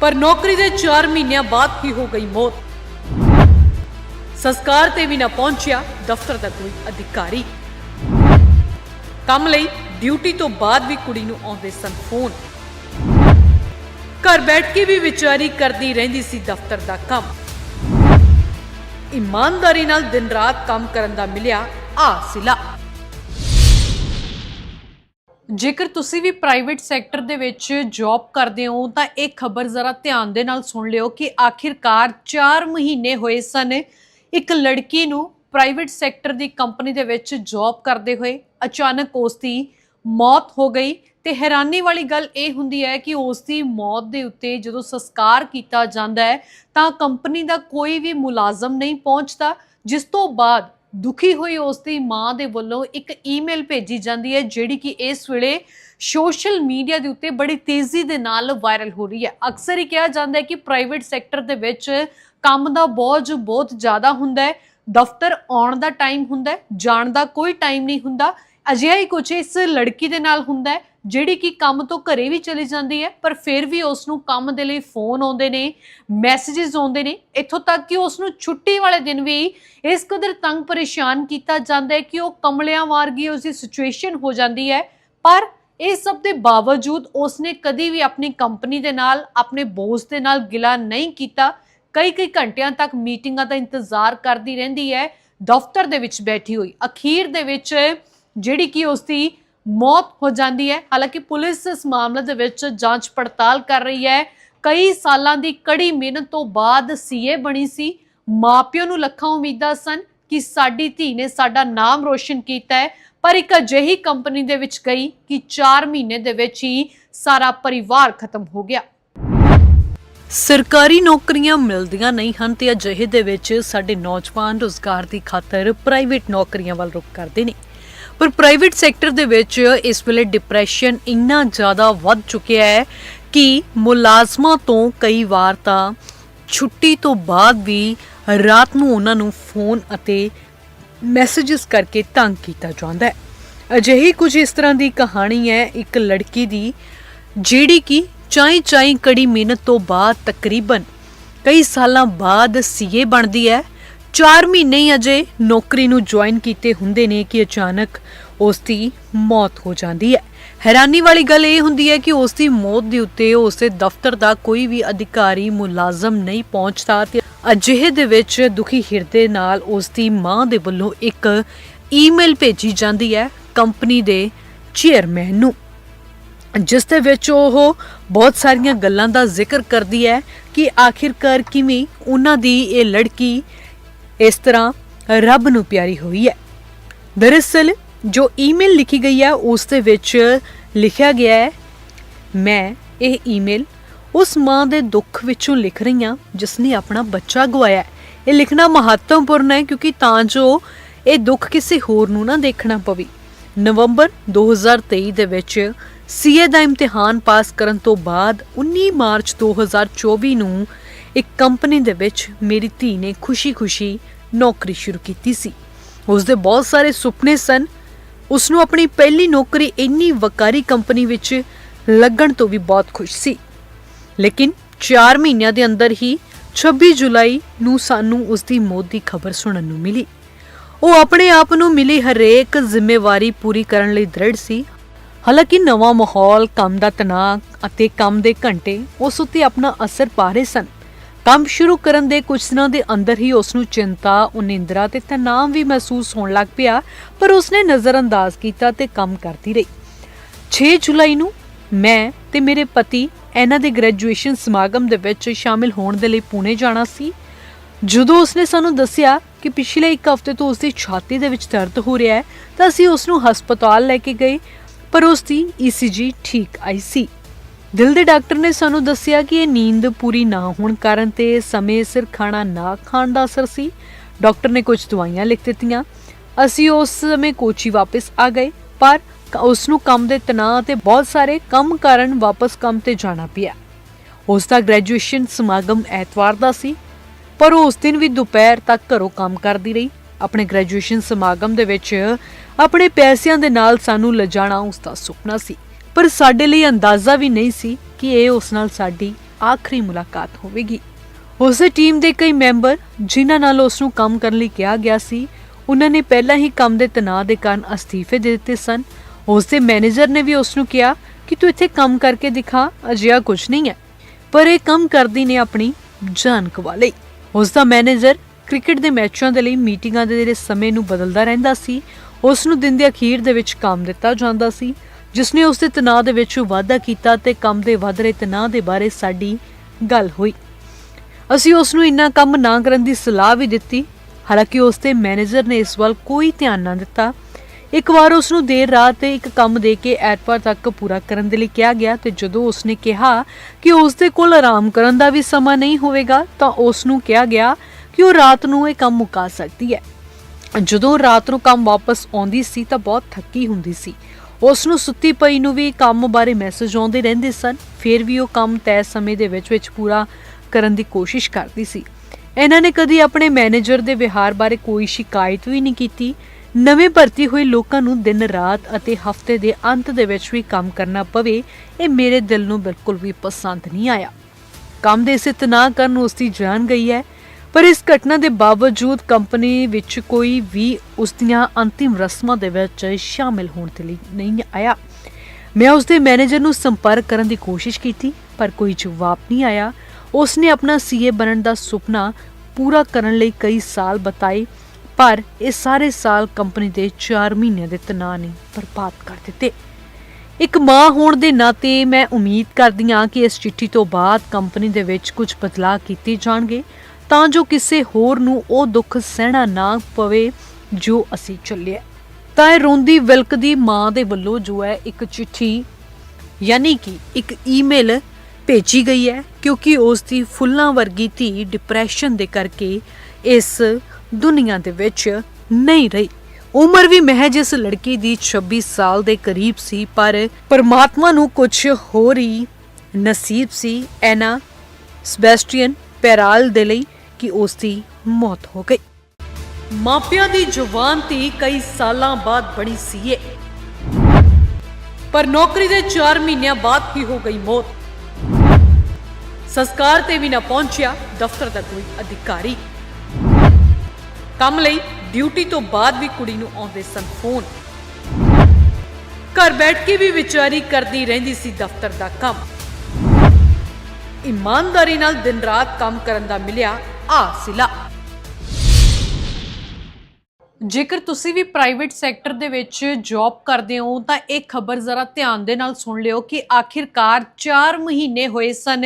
ਪਰ ਨੌਕਰੀ ਦੇ 4 ਮਹੀਨਿਆਂ ਬਾਅਦ ਹੀ ਹੋ ਗਈ ਮੌਤ। ਸੰਸਕਾਰ ਤੇ ਵੀ ਨਾ ਪਹੁੰਚਿਆ ਦਫ਼ਤਰ ਦਾ ਕੋਈ ਅਧਿਕਾਰੀ। ਕੰਮ ਲਈ ਡਿਊਟੀ ਤੋਂ ਬਾਅਦ ਵੀ ਕੁੜੀ ਨੂੰ ਆਉਂਦੇ ਸਨ ਫੋਨ। ਘਰ ਬੈਠ ਕੇ ਵੀ ਵਿਚਾਰੀ ਕਰਦੀ ਰਹਿੰਦੀ ਸੀ ਦਫ਼ਤਰ ਦਾ ਕੰਮ। ਇਮਾਨਦਾਰੀ ਨਾਲ ਦਿਨ ਰਾਤ ਕੰਮ ਕਰਨ ਦਾ ਮਿਲਿਆ ਆ ਸਿਲਾ ਜੇਕਰ ਤੁਸੀਂ ਵੀ ਪ੍ਰਾਈਵੇਟ ਸੈਕਟਰ ਦੇ ਵਿੱਚ ਜੌਬ ਕਰਦੇ ਹੋ, ਤਾਂ ਇਹ ਖਬਰ ਜ਼ਰਾ ਧਿਆਨ ਦੇ ਨਾਲ ਸੁਣ ਲਿਓ ਕਿ ਆਖਿਰਕਾਰ 4 ਮਹੀਨੇ ਹੋਏ ਸਨ, ਇੱਕ ਲੜਕੀ ਨੂੰ ਪ੍ਰਾਈਵੇਟ ਸੈਕਟਰ ਦੀ ਕੰਪਨੀ ਦੇ ਵਿੱਚ ਜੌਬ ਕਰਦੇ ਹੋਏ ਅਚਾਨਕ ਉਸ ਦੀ ਮੌਤ ਹੋ ਗਈ। ਤੇ ਹੈਰਾਨੀ ਵਾਲੀ ਗੱਲ ਇਹ ਹੁੰਦੀ ਹੈ ਕਿ ਉਸ ਦੀ ਮੌਤ ਦੇ ਉੱਤੇ ਜਦੋਂ ਸੰਸਕਾਰ ਕੀਤਾ ਜਾਂਦਾ ਹੈ, ਤਾਂ ਕੰਪਨੀ ਦਾ ਕੋਈ ਵੀ ਮੁਲਾਜ਼ਮ ਨਹੀਂ ਪਹੁੰਚਦਾ, ਜਿਸ ਤੋਂ ਬਾਅਦ ਦੁਖੀ ਹੋਈ ਉਸ ਦੀ ਮਾਂ ਦੇ ਵੱਲੋਂ ਇੱਕ ਈਮੇਲ ਭੇਜੀ ਜਾਂਦੀ ਹੈ, ਜਿਹੜੀ ਕਿ ਇਸ ਵੇਲੇ ਸੋਸ਼ਲ ਮੀਡੀਆ ਦੇ ਉੱਤੇ ਬੜੀ ਤੇਜ਼ੀ ਦੇ ਨਾਲ ਵਾਇਰਲ ਹੋ ਰਹੀ ਹੈ। ਅਕਸਰ ਹੀ ਕਿਹਾ ਜਾਂਦਾ ਹੈ ਕਿ ਪ੍ਰਾਈਵੇਟ ਸੈਕਟਰ ਦੇ ਵਿੱਚ ਕੰਮ ਦਾ ਬੋਝ ਬਹੁਤ ਜ਼ਿਆਦਾ ਹੁੰਦਾ ਹੈ, ਦਫ਼ਤਰ ਆਉਣ ਦਾ ਟਾਈਮ ਹੁੰਦਾ ਹੈ, ਜਾਣ ਦਾ ਕੋਈ ਟਾਈਮ ਨਹੀਂ ਹੁੰਦਾ, ਅਜਿਹਾ ਹੀ ਕੁਝ ਇਸ ਲੜਕੀ ਦੇ ਨਾਲ ਹੁੰਦਾ ਹੈ। ਜਿਹੜੀ ਕਿ ਕੰਮ ਤੋਂ ਘਰੇ ਵੀ ਚਲੀ ਜਾਂਦੀ ਹੈ, ਪਰ ਫਿਰ ਵੀ ਉਸ ਨੂੰ ਕੰਮ ਦੇ ਲਈ ਫੋਨ ਆਉਂਦੇ ਨੇ ਮੈਸੇजेस ਆਉਂਦੇ ਨੇ। ਇੱਥੋਂ ਤੱਕ ਕਿ ਉਸ ਨੂੰ ਛੁੱਟੀ ਵਾਲੇ ਦਿਨ ਵੀ ਇਸ ਕਦਰ ਤੰਗ ਪਰੇਸ਼ਾਨ ਕੀਤਾ ਜਾਂਦਾ ਹੈ ਕਿ ਉਹ ਕਮਲਿਆਂ ਵਾਰਗੀ ਉਸ ਦੀ ਸਿਚੁਏਸ਼ਨ ਹੋ ਜਾਂਦੀ ਹੈ। ਪਰ ਇਹ ਸਭ ਦੇ ਬਾਵਜੂਦ ਉਸਨੇ ਕਦੀ ਵੀ ਆਪਣੀ ਕੰਪਨੀ ਦੇ ਨਾਲ, ਆਪਣੇ ਬੋਸ ਦੇ ਨਾਲ ਗਿਲਾ ਨਹੀਂ ਕੀਤਾ। ਕਈ ਕਈ ਘੰਟਿਆਂ ਤੱਕ ਮੀਟਿੰਗਾਂ ਦਾ ਇੰਤਜ਼ਾਰ ਕਰਦੀ ਰਹਿੰਦੀ ਹੈ, ਦਫ਼ਤਰ ਦੇ ਵਿੱਚ ਬੈਠੀ ਹੋਈ, ਅਖੀਰ ਦੇ ਵਿੱਚ ਜਿਹੜੀ ਕਿ ਉਸ ਦੀ ਮੌਤ ਹੋ ਜਾਂਦੀ ਹੈ। ਹਾਲਾਂਕਿ ਪੁਲਿਸ ਇਸ ਮਾਮਲੇ ਦੇ ਵਿੱਚ ਜਾਂਚ ਪੜਤਾਲ ਕਰ ਰਹੀ ਹੈ। ਕਈ ਸਾਲਾਂ ਦੀ ਕੜੀ ਮਿਹਨਤ ਤੋਂ ਬਾਅਦ ਸੀਏ ਬਣੀ ਸੀ। ਮਾਪਿਆਂ ਨੂੰ ਲੱਖਾਂ ਉਮੀਦਾਂ ਸਨ ਕਿ ਸਾਡੀ ਧੀ ਨੇ ਸਾਡਾ ਨਾਮ ਰੋਸ਼ਨ ਕੀਤਾ ਹੈ। ਪਰ ਇੱਕ ਅਜਿਹੀ ਕੰਪਨੀ ਦੇ ਵਿੱਚ ਗਈ ਕਿ 4 ਮਹੀਨੇ ਦੇ ਵਿੱਚ ਹੀ ਸਾਰਾ ਪਰਿਵਾਰ ਖਤਮ ਹੋ ਗਿਆ। ਸਰਕਾਰੀ ਨੌਕਰੀਆਂ ਮਿਲਦੀਆਂ ਨਹੀਂ ਹਨ ਤੇ ਅਜਿਹੇ ਦੇ ਵਿੱਚ ਸਾਡੇ ਨੌਜਵਾਨ ਰੋਜ਼ਗਾਰ ਦੀ ਖਾਤਰ ਪ੍ਰਾਈਵੇਟ ਨੌਕਰੀਆਂ ਵੱਲ ਰੁਖ ਕਰਦੇ ਨੇ। ਪਰ ਪ੍ਰਾਈਵੇਟ ਸੈਕਟਰ ਦੇ ਵਿੱਚ ਇਸ ਵੇਲੇ ਡਿਪਰੈਸ਼ਨ ਇੰਨਾ ਜ਼ਿਆਦਾ ਵੱਧ ਚੁੱਕਿਆ ਹੈ ਕਿ ਮੁਲਾਜ਼ਮਾਂ ਤੋਂ ਕਈ ਵਾਰ ਤਾਂ ਛੁੱਟੀ ਤੋਂ ਬਾਅਦ ਵੀ ਰਾਤ ਨੂੰ ਉਹਨਾਂ ਨੂੰ ਫੋਨ ਅਤੇ ਮੈਸੇजेस ਕਰਕੇ ਤੰਗ ਕੀਤਾ ਜਾਂਦਾ ਹੈ। ਅਜਿਹੀ ਕੁਝ ਇਸ ਤਰ੍ਹਾਂ ਦੀ ਕਹਾਣੀ ਹੈ, ਇੱਕ ਲੜਕੀ ਦੀ, ਜਿਹੜੀ ਕਿ ਚਾਈ ਚਾਈ ਕੜੀ ਮਿਹਨਤ ਤੋਂ ਬਾਅਦ ਤਕਰੀਬਨ ਕਈ ਸਾਲਾਂ ਬਾਅਦ ਸੀਏ ਬਣਦੀ ਹੈ। 4 ਮਹੀਨੇ ਹੀ ਅਜੇ ਨੌਕਰੀ ਨੂੰ ਜੁਆਇਨ ਕੀਤੇ ਹੁੰਦੇ ਨੇ ਕਿ ਅਚਾਨਕ ਉਸ ਦੀ ਮੌਤ ਹੋ ਜਾਂਦੀ ਹੈ। ਹੈਰਾਨੀ ਵਾਲੀ ਗੱਲ ਇਹ ਹੁੰਦੀ ਹੈ ਕਿ ਉਸ ਦੀ ਮੌਤ ਦੇ ਉੱਤੇ ਉਸ ਦੇ ਦਫ਼ਤਰ ਦਾ ਕੋਈ ਵੀ ਅਧਿਕਾਰੀ ਮੁਲਾਜ਼ਮ ਨਹੀਂ ਪਹੁੰਚਦਾ ਤੇ ਅਜਿਹੇ ਦੇ ਵਿੱਚ ਦੁਖੀ ਹਿਰਦੇ ਨਾਲ ਉਸ ਦੀ ਮਾਂ ਦੇ ਵੱਲੋਂ ਇੱਕ ਈਮੇਲ ਭੇਜੀ ਜਾਂਦੀ ਹੈ ਕੰਪਨੀ ਦੇ ਚੇਅਰਮੈਨ ਨੂੰ। ਜਿਸ ਦੇ ਵਿੱਚ ਉਹ ਬਹੁਤ ਸਾਰੀਆਂ ਗੱਲਾਂ ਦਾ ਜ਼ਿਕਰ ਕਰਦੀ ਹੈ ਕਿ ਆਖਿਰਕਾਰ ਕਿਵੇਂ ਉਹਨਾਂ ਦੀ ਇਹ ਲੜਕੀ ਇਸ ਤਰ੍ਹਾਂ ਰੱਬ ਨੂੰ ਪਿਆਰੀ ਹੋਈ ਹੈ। ਦਰਅਸਲ ਜੋ ਈਮੇਲ ਲਿਖੀ ਗਈ ਹੈ, ਉਸ ਦੇ ਵਿੱਚ ਲਿਖਿਆ ਗਿਆ ਹੈ, ਮੈਂ ਇਹ ਈਮੇਲ ਉਸ ਮਾਂ ਦੇ ਦੁੱਖ ਵਿੱਚੋਂ ਲਿਖ ਰਹੀ ਹਾਂ ਜਿਸ ਨੇ ਆਪਣਾ ਬੱਚਾ ਗਵਾਇਆ ਇਹ ਲਿਖਣਾ ਮਹੱਤਵਪੂਰਨ ਹੈ, ਕਿਉਂਕਿ ਤਾਂ ਜੋ ਇਹ ਦੁੱਖ ਕਿਸੇ ਹੋਰ ਨੂੰ ਨਾ ਦੇਖਣਾ ਪਵੇ। ਨਵੰਬਰ 2023 ਦੇ ਵਿੱਚ ਸੀਏ ਦਾ ਇਮਤਿਹਾਨ ਪਾਸ ਕਰਨ ਤੋਂ ਬਾਅਦ 19 ਮਾਰਚ 2024 ਨੂੰ ਇੱਕ ਕੰਪਨੀ ਦੇ ਵਿੱਚ ਮੇਰੀ ਧੀ ਨੇ ਖੁਸ਼ੀ-ਖੁਸ਼ੀ ਨੌਕਰੀ ਸ਼ੁਰੂ ਕੀਤੀ ਸੀ। ਉਸ ਦੇ ਬਹੁਤ ਸਾਰੇ ਸੁਪਨੇ ਸਨ। ਉਸ ਨੂੰ ਆਪਣੀ ਪਹਿਲੀ ਨੌਕਰੀ ਇੰਨੀ ਵਕਾਰੀ ਕੰਪਨੀ ਵਿੱਚ ਲੱਗਣ ਤੋਂ ਵੀ ਬਹੁਤ ਖੁਸ਼ ਸੀ। ਲੇਕਿਨ 4 ਮਹੀਨਿਆਂ ਦੇ ਅੰਦਰ ਹੀ 26 ਜੁਲਾਈ ਨੂੰ ਸਾਨੂੰ ਉਸ ਦੀ ਮੌਤ ਦੀ ਖਬਰ ਸੁਣਨ ਨੂੰ ਮਿਲੀ। ਉਹ ਆਪਣੇ ਆਪ ਨੂੰ ਮਿਲੀ ਹਰੇਕ ਜ਼ਿੰਮੇਵਾਰੀ ਪੂਰੀ ਕਰਨ ਲਈ ਦ੍ਰਿੜ ਸੀ। ਹਾਲਾਂਕਿ ਨਵਾਂ ਮਾਹੌਲ, ਕੰਮ ਦਾ ਤਣਾਅ ਅਤੇ ਕੰਮ ਦੇ ਘੰਟੇ ਉਸ ਉੱਤੇ ਆਪਣਾ ਅਸਰ ਪਾ ਰਹੇ ਸਨ। ਕੰਮ ਸ਼ੁਰੂ ਕਰਨ ਦੇ ਕੁਝ ਦਿਨਾਂ ਦੇ ਅੰਦਰ ਹੀ ਉਸ ਨੂੰ ਚਿੰਤਾ, ਉਨਿੰਦਰਾ ਤੇ ਤਣਾਅ ਵੀ ਮਹਿਸੂਸ ਹੋਣ ਲੱਗ ਪਿਆ, ਪਰ ਉਸਨੇ ਨਜ਼ਰਅੰਦਾਜ਼ ਕੀਤਾ ਤੇ ਕੰਮ ਕਰਦੀ ਰਹੀ। 6 ਜੁਲਾਈ ਨੂੰ ਮੈਂ ਤੇ ਮੇਰੇ ਪਤੀ ਇਹਨਾਂ ਦੇ ਗ੍ਰੈਜੂਏਸ਼ਨ ਸਮਾਗਮ ਦੇ ਵਿੱਚ ਸ਼ਾਮਿਲ ਹੋਣ ਦੇ ਲਈ ਪੁਣੇ ਜਾਣਾ ਸੀ। ਜਦੋਂ ਉਸਨੇ ਸਾਨੂੰ ਦੱਸਿਆ ਕਿ ਪਿਛਲੇ ਇੱਕ ਹਫ਼ਤੇ ਤੋਂ ਉਸਦੀ ਛਾਤੀ ਦੇ ਵਿੱਚ ਦਰਦ ਹੋ ਰਿਹਾ ਹੈ, ਤਾਂ ਅਸੀਂ ਉਸ ਨੂੰ ਹਸਪਤਾਲ ਲੈ ਕੇ ਗਏ, ਪਰ ਉਸ ਦੀ ECG ਠੀਕ ਆਈ ਸੀ। ਦਿਲ ਦੇ ਡਾਕਟਰ ਨੇ ਸਾਨੂੰ ਦੱਸਿਆ ਕਿ ਇਹ ਨੀਂਦ ਪੂਰੀ ਨਾ ਹੋਣ ਕਾਰਨ ਤੇ ਸਮੇਂ ਸਿਰ ਖਾਣਾ ਨਾ ਖਾਣ ਦਾ ਅਸਰ ਸੀ। ਡਾਕਟਰ ਨੇ ਕੁਝ ਦਵਾਈਆਂ ਲਿਖ ਦਿੱਤੀਆਂ। ਅਸੀਂ ਉਸ ਸਮੇਂ ਕੋਚੀ ਵਾਪਸ ਆ ਗਏ, ਪਰ ਉਸ ਨੂੰ ਕੰਮ ਦੇ ਤਣਾਅ ਤੇ ਬਹੁਤ ਸਾਰੇ ਕੰਮ ਕਾਰਨ ਵਾਪਸ ਕੰਮ ਤੇ ਜਾਣਾ ਪਿਆ। ਉਸ ਦਾ ਗ੍ਰੈਜੂਏਸ਼ਨ ਸਮਾਗਮ ਐਤਵਾਰ ਦਾ ਸੀ, ਪਰ ਉਹ ਉਸ ਦਿਨ ਵੀ ਦੁਪਹਿਰ ਤੱਕ ਘਰੋਂ ਕੰਮ ਕਰਦੀ ਰਹੀ। ਆਪਣੇ ਗ੍ਰੈਜੂਏਸ਼ਨ ਸਮਾਗਮ ਦੇ ਵਿੱਚ ਆਪਣੇ ਪੈਸਿਆਂ ਦੇ ਨਾਲ ਸਾਨੂੰ ਲਿਜਾਣਾ ਉਸ ਦਾ ਸੁਪਨਾ ਸੀ। ਪਰ ਸਾਡੇ ਲਈ ਅੰਦਾਜ਼ਾ ਵੀ ਨਹੀਂ ਸੀ ਕਿ ਇਹ ਉਸ ਨਾਲ ਸਾਡੀ ਆਖਰੀ ਮੁਲਾਕਾਤ ਹੋਵੇਗੀ। ਉਸ ਦੀ ਟੀਮ ਦੇ ਕਈ ਮੈਂਬਰ ਜਿਨ੍ਹਾਂ ਨਾਲ ਉਸ ਨੂੰ ਕੰਮ ਕਰਨ ਲਈ ਕਿਹਾ ਗਿਆ ਸੀ, ਉਹਨਾਂ ਨੇ ਪਹਿਲਾਂ ਹੀ ਕੰਮ ਦੇ ਤਣਾਅ ਦੇ ਕਾਰਨ ਅਸਤੀਫੇ ਦੇ ਦਿੱਤੇ ਸਨ। ਉਸ ਦੇ ਮੈਨੇਜਰ ਨੇ ਵੀ ਉਸ ਨੂੰ ਕਿਹਾ ਕਿ ਤੂੰ ਇੱਥੇ ਕੰਮ ਕਰਕੇ ਦਿਖਾ, ਅਜਿਹਾ ਕੁਝ ਨਹੀਂ ਹੈ। ਪਰ ਇਹ ਕੰਮ ਕਰਦੀ ਨੇ ਆਪਣੀ ਜਾਨ ਗਵਾ ਲਈ। ਉਸ ਦਾ ਮੈਨੇਜਰ ਕ੍ਰਿਕਟ ਦੇ ਮੈਚਾਂ ਦੇ ਲਈ ਮੀਟਿੰਗਾਂ ਦੇ ਸਮੇਂ ਨੂੰ ਬਦਲਦਾ ਰਹਿੰਦਾ ਸੀ, ਉਸ ਨੂੰ ਦਿਨ ਦੇ ਅਖੀਰ ਦੇ ਵਿੱਚ ਕੰਮ ਦਿੱਤਾ ਜਾਂਦਾ ਸੀ। ਜਿਸ ਨੇ ਉਸ ਦੇ ਤਣਾਅ ਦੇ ਵਿੱਚ ਵਾਧਾ ਕੀਤਾ ਤੇ ਕੰਮ ਦੇ ਵੱਧ ਰਹੇ ਤਣਾਅ ਦੇ ਬਾਰੇ ਸਾਡੀ ਗੱਲ ਹੋਈ। ਅਸੀਂ ਉਸ ਨੂੰ ਇੰਨਾ ਕੰਮ ਨਾ ਕਰਨ ਦੀ ਸਲਾਹ ਵੀ ਦਿੱਤੀ। ਹਾਲਾਂਕਿ ਉਸ ਦੇ ਮੈਨੇਜਰ ਨੇ ਇਸ ਵੱਲ ਕੋਈ ਧਿਆਨ ਨਾ ਦਿੱਤਾ। ਇੱਕ ਵਾਰ ਉਸ ਨੂੰ ਦੇਰ ਰਾਤ ਤੇ ਇੱਕ ਕੰਮ ਦੇ ਕੇ ਐਤਵਾਰ ਤੱਕ ਪੂਰਾ ਕਰਨ ਦੇ ਲਈ ਕਿਹਾ ਗਿਆ ਤੇ ਜਦੋਂ ਉਸ ਨੇ ਕਿਹਾ ਕਿ ਉਸ ਦੇ ਕੋਲ ਆਰਾਮ ਕਰਨ ਦਾ ਵੀ ਸਮਾਂ ਨਹੀਂ ਹੋਵੇਗਾ, ਤਾਂ ਉਸ ਨੂੰ ਕਿਹਾ ਗਿਆ ਕਿ ਉਹ ਰਾਤ ਨੂੰ ਇਹ ਕੰਮ ਮੁਕਾ ਸਕਦੀ ਹੈ। ਜਦੋਂ ਰਾਤ ਨੂੰ ਕੰਮ ਵਾਪਸ ਆਉਂਦੀ ਸੀ ਤਾਂ ਬਹੁਤ ਥੱਕੀ ਹੁੰਦੀ ਸੀ। ਉਸ ਨੂੰ ਸੁੱਤੀ ਪਈ ਨੂੰ ਵੀ ਕੰਮ ਬਾਰੇ ਮੈਸੇਜ ਆਉਂਦੇ ਰਹਿੰਦੇ ਸਨ। ਫਿਰ ਵੀ ਉਹ ਕੰਮ ਤੈਅ ਸਮੇਂ ਦੇ ਵਿੱਚ ਵਿੱਚ ਪੂਰਾ ਕਰਨ ਦੀ ਕੋਸ਼ਿਸ਼ ਕਰਦੀ ਸੀ। ਇਹਨਾਂ ਨੇ ਕਦੀ ਆਪਣੇ ਮੈਨੇਜਰ ਦੇ ਵਿਹਾਰ ਬਾਰੇ ਕੋਈ ਸ਼ਿਕਾਇਤ ਵੀ ਨਹੀਂ ਕੀਤੀ। ਨਵੇਂ ਭਰਤੀ ਹੋਏ ਲੋਕਾਂ ਨੂੰ ਦਿਨ ਰਾਤ ਅਤੇ ਹਫ਼ਤੇ ਦੇ ਅੰਤ ਦੇ ਵਿੱਚ ਵੀ ਕੰਮ ਕਰਨਾ ਪਵੇ, ਇਹ ਮੇਰੇ ਦਿਲ ਨੂੰ ਬਿਲਕੁਲ ਵੀ ਪਸੰਦ ਨਹੀਂ ਆਇਆ। ਕੰਮ ਦੇ ਇਸੇ ਤਣਾਅ ਕਰਨ ਉਸ ਦੀ ਜਾਨ ਗਈ ਹੈ। ਪਰ ਇਸ ਘਟਨਾ ਦੇ ਬਾਵਜੂਦ ਕੰਪਨੀ ਵਿੱਚ ਕੋਈ ਵੀ ਉਸ ਦੀਆਂ ਅੰਤਿਮ ਰਸਮਾਂ ਦੇ ਵਿੱਚ ਸ਼ਾਮਿਲ ਹੋਣ ਦੇ ਲਈ ਨਹੀਂ ਆਇਆ। ਮੈਂ ਉਸ ਦੇ ਮੈਨੇਜਰ ਨੂੰ ਸੰਪਰਕ ਕਰਨ ਦੀ ਕੋਸ਼ਿਸ਼ ਕੀਤੀ, ਪਰ ਕੋਈ ਜਵਾਬ ਨਹੀਂ ਆਇਆ। ਉਸ ਨੇ ਆਪਣਾ ਸੀਏ ਬਣਨ ਦਾ ਸੁਪਨਾ ਪੂਰਾ ਕਰਨ ਲਈ ਕਈ ਸਾਲ ਬਤਾਏ, ਪਰ ਇਹ ਸਾਰੇ ਸਾਲ ਕੰਪਨੀ ਦੇ 4 ਮਹੀਨਿਆਂ ਦੇ ਤਣਾਅ ਨੇ ਬਰਬਾਦ ਕਰ ਦਿੱਤੇ। ਇੱਕ ਮਾਂ ਹੋਣ ਦੇ ਨਾਤੇ ਮੈਂ ਉਮੀਦ ਕਰਦੀ ਹਾਂ ਕਿ ਇਸ ਚਿੱਠੀ ਤੋਂ ਬਾਅਦ ਕੰਪਨੀ ਦੇ ਵਿੱਚ ਕੁਝ ਬਦਲਾਅ ਕੀਤੇ ਜਾਣਗੇ। ਤਾਂ ਜੋ ਕਿਸੇ ਹੋਰ ਨੂੰ ਉਹ ਦੁੱਖ ਸਹਿਣਾ ਨਾ ਪਵੇ ਜੋ ਅਸੀਂ ਚੱਲਿਆ। ਤਾਂ ਇਹ ਰੋਂਦੀ ਵਿਲਕਦੀ ਮਾਂ ਦੇ ਵੱਲੋਂ ਜੋ ਹੈ ਇੱਕ ਚਿੱਠੀ, ਯਾਨੀ ਕਿ ਇੱਕ ਈਮੇਲ ਭੇਜੀ ਗਈ ਹੈ, ਕਿਉਂਕਿ ਉਸ ਦੀ ਫੁੱਲਾਂ ਵਰਗੀ ਧੀ ਡਿਪਰੈਸ਼ਨ ਦੇ ਕਰਕੇ ਇਸ ਦੁਨੀਆ ਦੇ ਵਿੱਚ ਨਹੀਂ ਰਹੀ। ਉਮਰ ਵੀ ਮਹਿਜ ਇਸ ਲੜਕੀ ਦੀ 26 ਸਾਲ ਦੇ ਕਰੀਬ ਸੀ, ਪਰ ਪਰਮਾਤਮਾ ਨੂੰ ਕੁਝ ਹੋਰ ਹੀ ਨਸੀਬ ਸੀ। ਐਨਾ ਸਬੈਸਟੀਅਨ ਪੈਰਾਲ ਦੇ ਲਈ ਕਿ ਉਸ ਦੀ ਮੌਤ ਹੋ ਗਈ। ਮਾਪਿਆਂ ਦੀ ਜਵਾਨ ਧੀ ਕਈ ਸਾਲਾਂ ਬਾਅਦ ਬਣੀ ਸੀਏ ਪਰ ਨੌਕਰੀ ਦੇ 4 ਮਹੀਨਿਆਂ ਬਾਅਦ ਹੀ ਹੋ ਗਈ ਮੌਤ। ਸੰਸਕਾਰ ਤੇ ਵੀ ਨਾ ਪਹੁੰਚਿਆ ਦਫ਼ਤਰ ਦਾ ਕੋਈ ਅਧਿਕਾਰੀ। ਕੰਮ ਲਈ ਡਿਊਟੀ ਤੋਂ ਬਾਅਦ ਵੀ ਕੁੜੀ ਨੂੰ ਆਉਂਦੇ ਸਨ ਫੋਨ। ਘਰ ਬੈਠ ਕੇ ਵੀ ਵਿਚਾਰੀ ਕਰਦੀ ਰਹਿੰਦੀ ਸੀ ਦਫ਼ਤਰ ਦਾ ਕੰਮ। ਇਮਾਨਦਾਰੀ ਨਾਲ ਦਿਨ ਰਾਤ ਕੰਮ ਕਰਨ ਦਾ ਮਿਲਿਆ ਆ ਜੇਕਰ ਤੁਸੀਂ ਵੀ ਪ੍ਰਾਈਵੇਟ ਸੈਕਟਰ ਦੇ ਵਿੱਚ ਜੌਬ ਕਰਦੇ ਹੋ, ਤਾਂ ਇਹ ਖਬਰ ਜ਼ਰਾ ਧਿਆਨ ਦੇ ਨਾਲ ਸੁਣ ਲਿਓ ਕਿ ਆਖਿਰਕਾਰ 4 ਮਹੀਨੇ ਹੋਏ ਸਨ,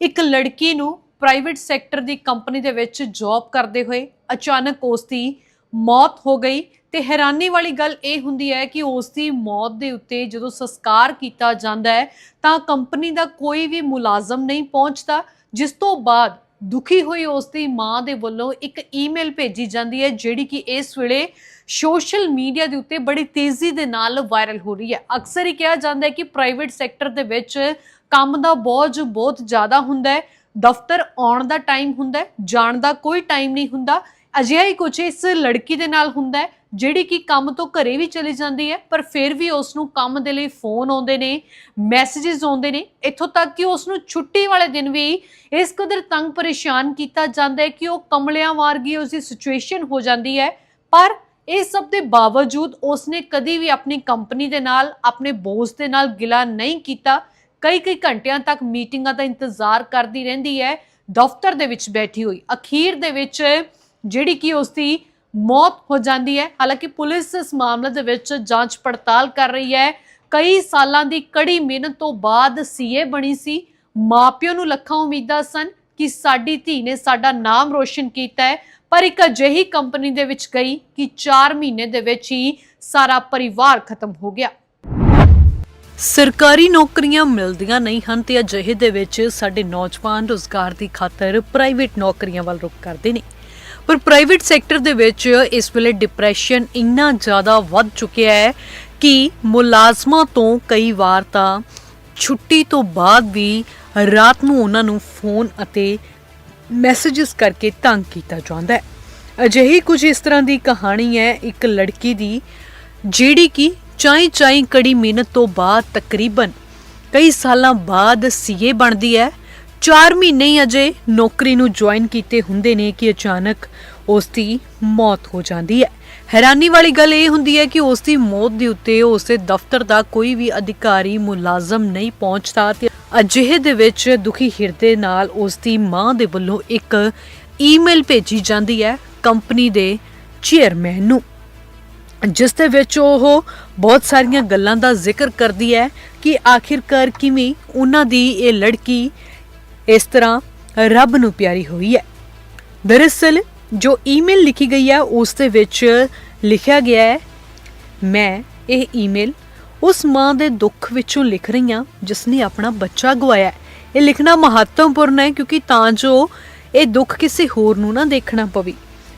ਇੱਕ ਲੜਕੀ ਨੂੰ ਪ੍ਰਾਈਵੇਟ ਸੈਕਟਰ ਦੀ ਕੰਪਨੀ ਦੇ ਵਿੱਚ ਜੌਬ ਕਰਦੇ ਹੋਏ ਅਚਾਨਕ ਉਸ ਦੀ ਮੌਤ ਹੋ ਗਈ। ਤੇ ਹੈਰਾਨੀ ਵਾਲੀ ਗੱਲ ਇਹ ਹੁੰਦੀ ਹੈ ਕਿ ਉਸ ਦੀ ਮੌਤ ਦੇ ਉੱਤੇ ਜਦੋਂ ਸੰਸਕਾਰ ਕੀਤਾ ਜਾਂਦਾ ਹੈ, ਤਾਂ ਕੰਪਨੀ ਦਾ ਕੋਈ ਵੀ ਮੁਲਾਜ਼ਮ ਨਹੀਂ ਪਹੁੰਚਦਾ, ਜਿਸ ਤੋਂ ਬਾਅਦ ਦੁਖੀ ਹੋਈ ਉਸ ਦੀ ਮਾਂ ਦੇ ਵੱਲੋਂ ਇੱਕ ਈਮੇਲ ਭੇਜੀ ਜਾਂਦੀ ਹੈ, ਜਿਹੜੀ ਕਿ ਇਸ ਵੇਲੇ ਸੋਸ਼ਲ ਮੀਡੀਆ ਦੇ ਉੱਤੇ ਬੜੀ ਤੇਜ਼ੀ ਦੇ ਨਾਲ ਵਾਇਰਲ ਹੋ ਰਹੀ ਹੈ। ਅਕਸਰ ਹੀ ਕਿਹਾ ਜਾਂਦਾ ਹੈ ਕਿ ਪ੍ਰਾਈਵੇਟ ਸੈਕਟਰ ਦੇ ਵਿੱਚ ਕੰਮ ਦਾ ਬੋਝ ਬਹੁਤ ਜ਼ਿਆਦਾ ਹੁੰਦਾ ਹੈ। ਦਫ਼ਤਰ ਆਉਣ ਦਾ ਟਾਈਮ ਹੁੰਦਾ ਜਾਣ ਦਾ ਕੋਈ ਟਾਈਮ ਨਹੀਂ ਹੁੰਦਾ। ਅਜਿਹਾ ਹੀ ਕੁਝ ਇਸ ਲੜਕੀ ਦੇ ਨਾਲ ਹੁੰਦਾ ਹੈ, ਜਿਹੜੀ ਕਿ ਕੰਮ ਤੋਂ ਘਰੇ ਵੀ ਚਲੀ ਜਾਂਦੀ ਹੈ, ਪਰ ਫਿਰ ਵੀ ਉਸ ਨੂੰ ਕੰਮ ਦੇ ਲਈ ਫੋਨ ਆਉਂਦੇ ਨੇ ਮੈਸੇजेस ਆਉਂਦੇ ਨੇ। ਇੱਥੋਂ ਤੱਕ ਕਿ ਉਸ ਨੂੰ ਛੁੱਟੀ ਵਾਲੇ ਦਿਨ ਵੀ ਇਸ ਕਦਰ ਤੰਗ ਪਰੇਸ਼ਾਨ ਕੀਤਾ ਜਾਂਦਾ ਹੈ ਕਿ ਉਹ ਕਮਲਿਆਂ ਵਾਰਗੀ ਉਸ ਦੀ ਸਿਚੁਏਸ਼ਨ ਹੋ ਜਾਂਦੀ ਹੈ। ਪਰ ਇਹ ਸਭ ਦੇ ਬਾਵਜੂਦ ਉਸਨੇ ਕਦੀ ਵੀ ਆਪਣੀ ਕੰਪਨੀ ਦੇ ਨਾਲ, ਆਪਣੇ ਬੋਸ ਦੇ ਨਾਲ ਗਿਲਾ ਨਹੀਂ ਕੀਤਾ। ਕਈ ਕਈ ਘੰਟਿਆਂ ਤੱਕ ਮੀਟਿੰਗਾਂ ਦਾ ਇੰਤਜ਼ਾਰ ਕਰਦੀ ਰਹਿੰਦੀ ਹੈ, ਦਫ਼ਤਰ ਦੇ ਵਿੱਚ ਬੈਠੀ ਹੋਈ, ਅਖੀਰ ਦੇ ਵਿੱਚ ਜਿਹੜੀ ਕਿ ਉਸ ਦੀ ਮੌਤ ਹੋ ਜਾਂਦੀ ਹੈ। ਹਾਲਾਂਕਿ ਪੁਲਿਸ ਇਸ ਮਾਮਲੇ ਦੇ ਵਿੱਚ ਜਾਂਚ ਪੜਤਾਲ ਕਰ ਰਹੀ ਹੈ। ਕਈ ਸਾਲਾਂ ਦੀ ਕੜੀ ਮਿਹਨਤ ਤੋਂ ਬਾਅਦ ਸੀਏ ਬਣੀ ਸੀ। ਮਾਪਿਆਂ ਨੂੰ ਲੱਖਾਂ ਉਮੀਦਾਂ ਸਨ ਕਿ ਸਾਡੀ ਧੀ ਨੇ ਸਾਡਾ ਨਾਮ ਰੋਸ਼ਨ ਕੀਤਾ ਹੈ। ਪਰ ਇੱਕ ਅਜਿਹੀ ਕੰਪਨੀ ਦੇ ਵਿੱਚ ਗਈ ਕਿ 4 ਮਹੀਨੇ ਦੇ ਵਿੱਚ ਹੀ ਸਾਰਾ ਪਰਿਵਾਰ ਖਤਮ ਹੋ ਗਿਆ। ਸਰਕਾਰੀ ਨੌਕਰੀਆਂ ਮਿਲਦੀਆਂ ਨਹੀਂ ਹਨ ਤੇ ਅਜਿਹੇ ਦੇ ਵਿੱਚ ਸਾਡੇ ਨੌਜਵਾਨ ਰੋਜ਼ਗਾਰ ਦੀ ਖਾਤਰ ਪ੍ਰਾਈਵੇਟ ਨੌਕਰੀਆਂ ਵੱਲ ਰੁਖ ਕਰਦੇ ਨੇ। ਪਰ ਪ੍ਰਾਈਵੇਟ ਸੈਕਟਰ ਦੇ ਵਿੱਚ ਇਸ ਵੇਲੇ ਡਿਪਰੈਸ਼ਨ ਇੰਨਾ ਜ਼ਿਆਦਾ ਵੱਧ ਚੁੱਕਿਆ ਹੈ ਕਿ ਮੁਲਾਜ਼ਮਾਂ ਤੋਂ ਕਈ ਵਾਰ ਤਾਂ ਛੁੱਟੀ ਤੋਂ ਬਾਅਦ ਵੀ ਰਾਤ ਨੂੰ ਉਹਨਾਂ ਨੂੰ ਫੋਨ ਅਤੇ ਮੈਸੇजेस ਕਰਕੇ ਤੰਗ ਕੀਤਾ ਜਾਂਦਾ ਹੈ। ਅਜਿਹੀ ਕੁਝ ਇਸ ਤਰ੍ਹਾਂ ਦੀ ਕਹਾਣੀ ਹੈ, ਇੱਕ ਲੜਕੀ ਦੀ, ਜਿਹੜੀ ਕਿ ਚਾਈ ਚਾਈ ਕੜੀ ਮਿਹਨਤ ਤੋਂ ਬਾਅਦ ਤਕਰੀਬਨ ਕਈ ਸਾਲਾਂ ਬਾਅਦ ਸੀਏ ਬਣਦੀ ਹੈ। 4 ਮਹੀਨੇ ਹੀ ਅਜੇ ਨੌਕਰੀ ਨੂੰ ਜੁਆਇਨ ਕੀਤੇ ਹੁੰਦੇ ਨੇ ਕਿ ਅਚਾਨਕ ਉਸ ਦੀ ਮੌਤ ਹੋ ਜਾਂਦੀ ਹੈ। ਹੈਰਾਨੀ ਵਾਲੀ ਗੱਲ ਇਹ ਹੁੰਦੀ ਹੈ ਕਿ ਉਸ ਦੀ ਮੌਤ ਦੇ ਉੱਤੇ ਉਸ ਦੇ ਦਫ਼ਤਰ ਦਾ ਕੋਈ ਵੀ ਅਧਿਕਾਰੀ ਮੁਲਾਜ਼ਮ ਨਹੀਂ ਪਹੁੰਚਦਾ ਤੇ ਅਜਿਹੇ ਦੇ ਵਿੱਚ ਦੁਖੀ ਹਿਰਦੇ ਨਾਲ ਉਸ ਦੀ ਮਾਂ ਦੇ ਵੱਲੋਂ ਇੱਕ ਈਮੇਲ ਭੇਜੀ ਜਾਂਦੀ ਹੈ ਕੰਪਨੀ ਦੇ ਚੇਅਰਮੈਨ ਨੂੰ। ਜਿਸ ਦੇ ਵਿੱਚ ਉਹ ਬਹੁਤ ਸਾਰੀਆਂ ਗੱਲਾਂ ਦਾ ਜ਼ਿਕਰ ਕਰਦੀ ਹੈ ਕਿ ਆਖਿਰਕਾਰ ਕਿਵੇਂ ਉਹਨਾਂ ਦੀ ਇਹ ਲੜਕੀ ਇਸ ਤਰ੍ਹਾਂ ਰੱਬ ਨੂੰ ਪਿਆਰੀ ਹੋਈ ਹੈ। ਦਰਅਸਲ ਜੋ ਈਮੇਲ ਲਿਖੀ ਗਈ ਹੈ, ਉਸ ਦੇ ਵਿੱਚ ਲਿਖਿਆ ਗਿਆ ਹੈ, ਮੈਂ ਇਹ ਈਮੇਲ ਉਸ ਮਾਂ ਦੇ ਦੁੱਖ ਵਿੱਚੋਂ ਲਿਖ ਰਹੀ ਹਾਂ ਜਿਸ ਨੇ ਆਪਣਾ ਬੱਚਾ ਗਵਾਇਆ ਇਹ ਲਿਖਣਾ ਮਹੱਤਵਪੂਰਨ ਹੈ, ਕਿਉਂਕਿ ਤਾਂ ਜੋ ਇਹ ਦੁੱਖ ਕਿਸੇ ਹੋਰ ਨੂੰ ਨਾ ਦੇਖਣਾ ਪਵੇ।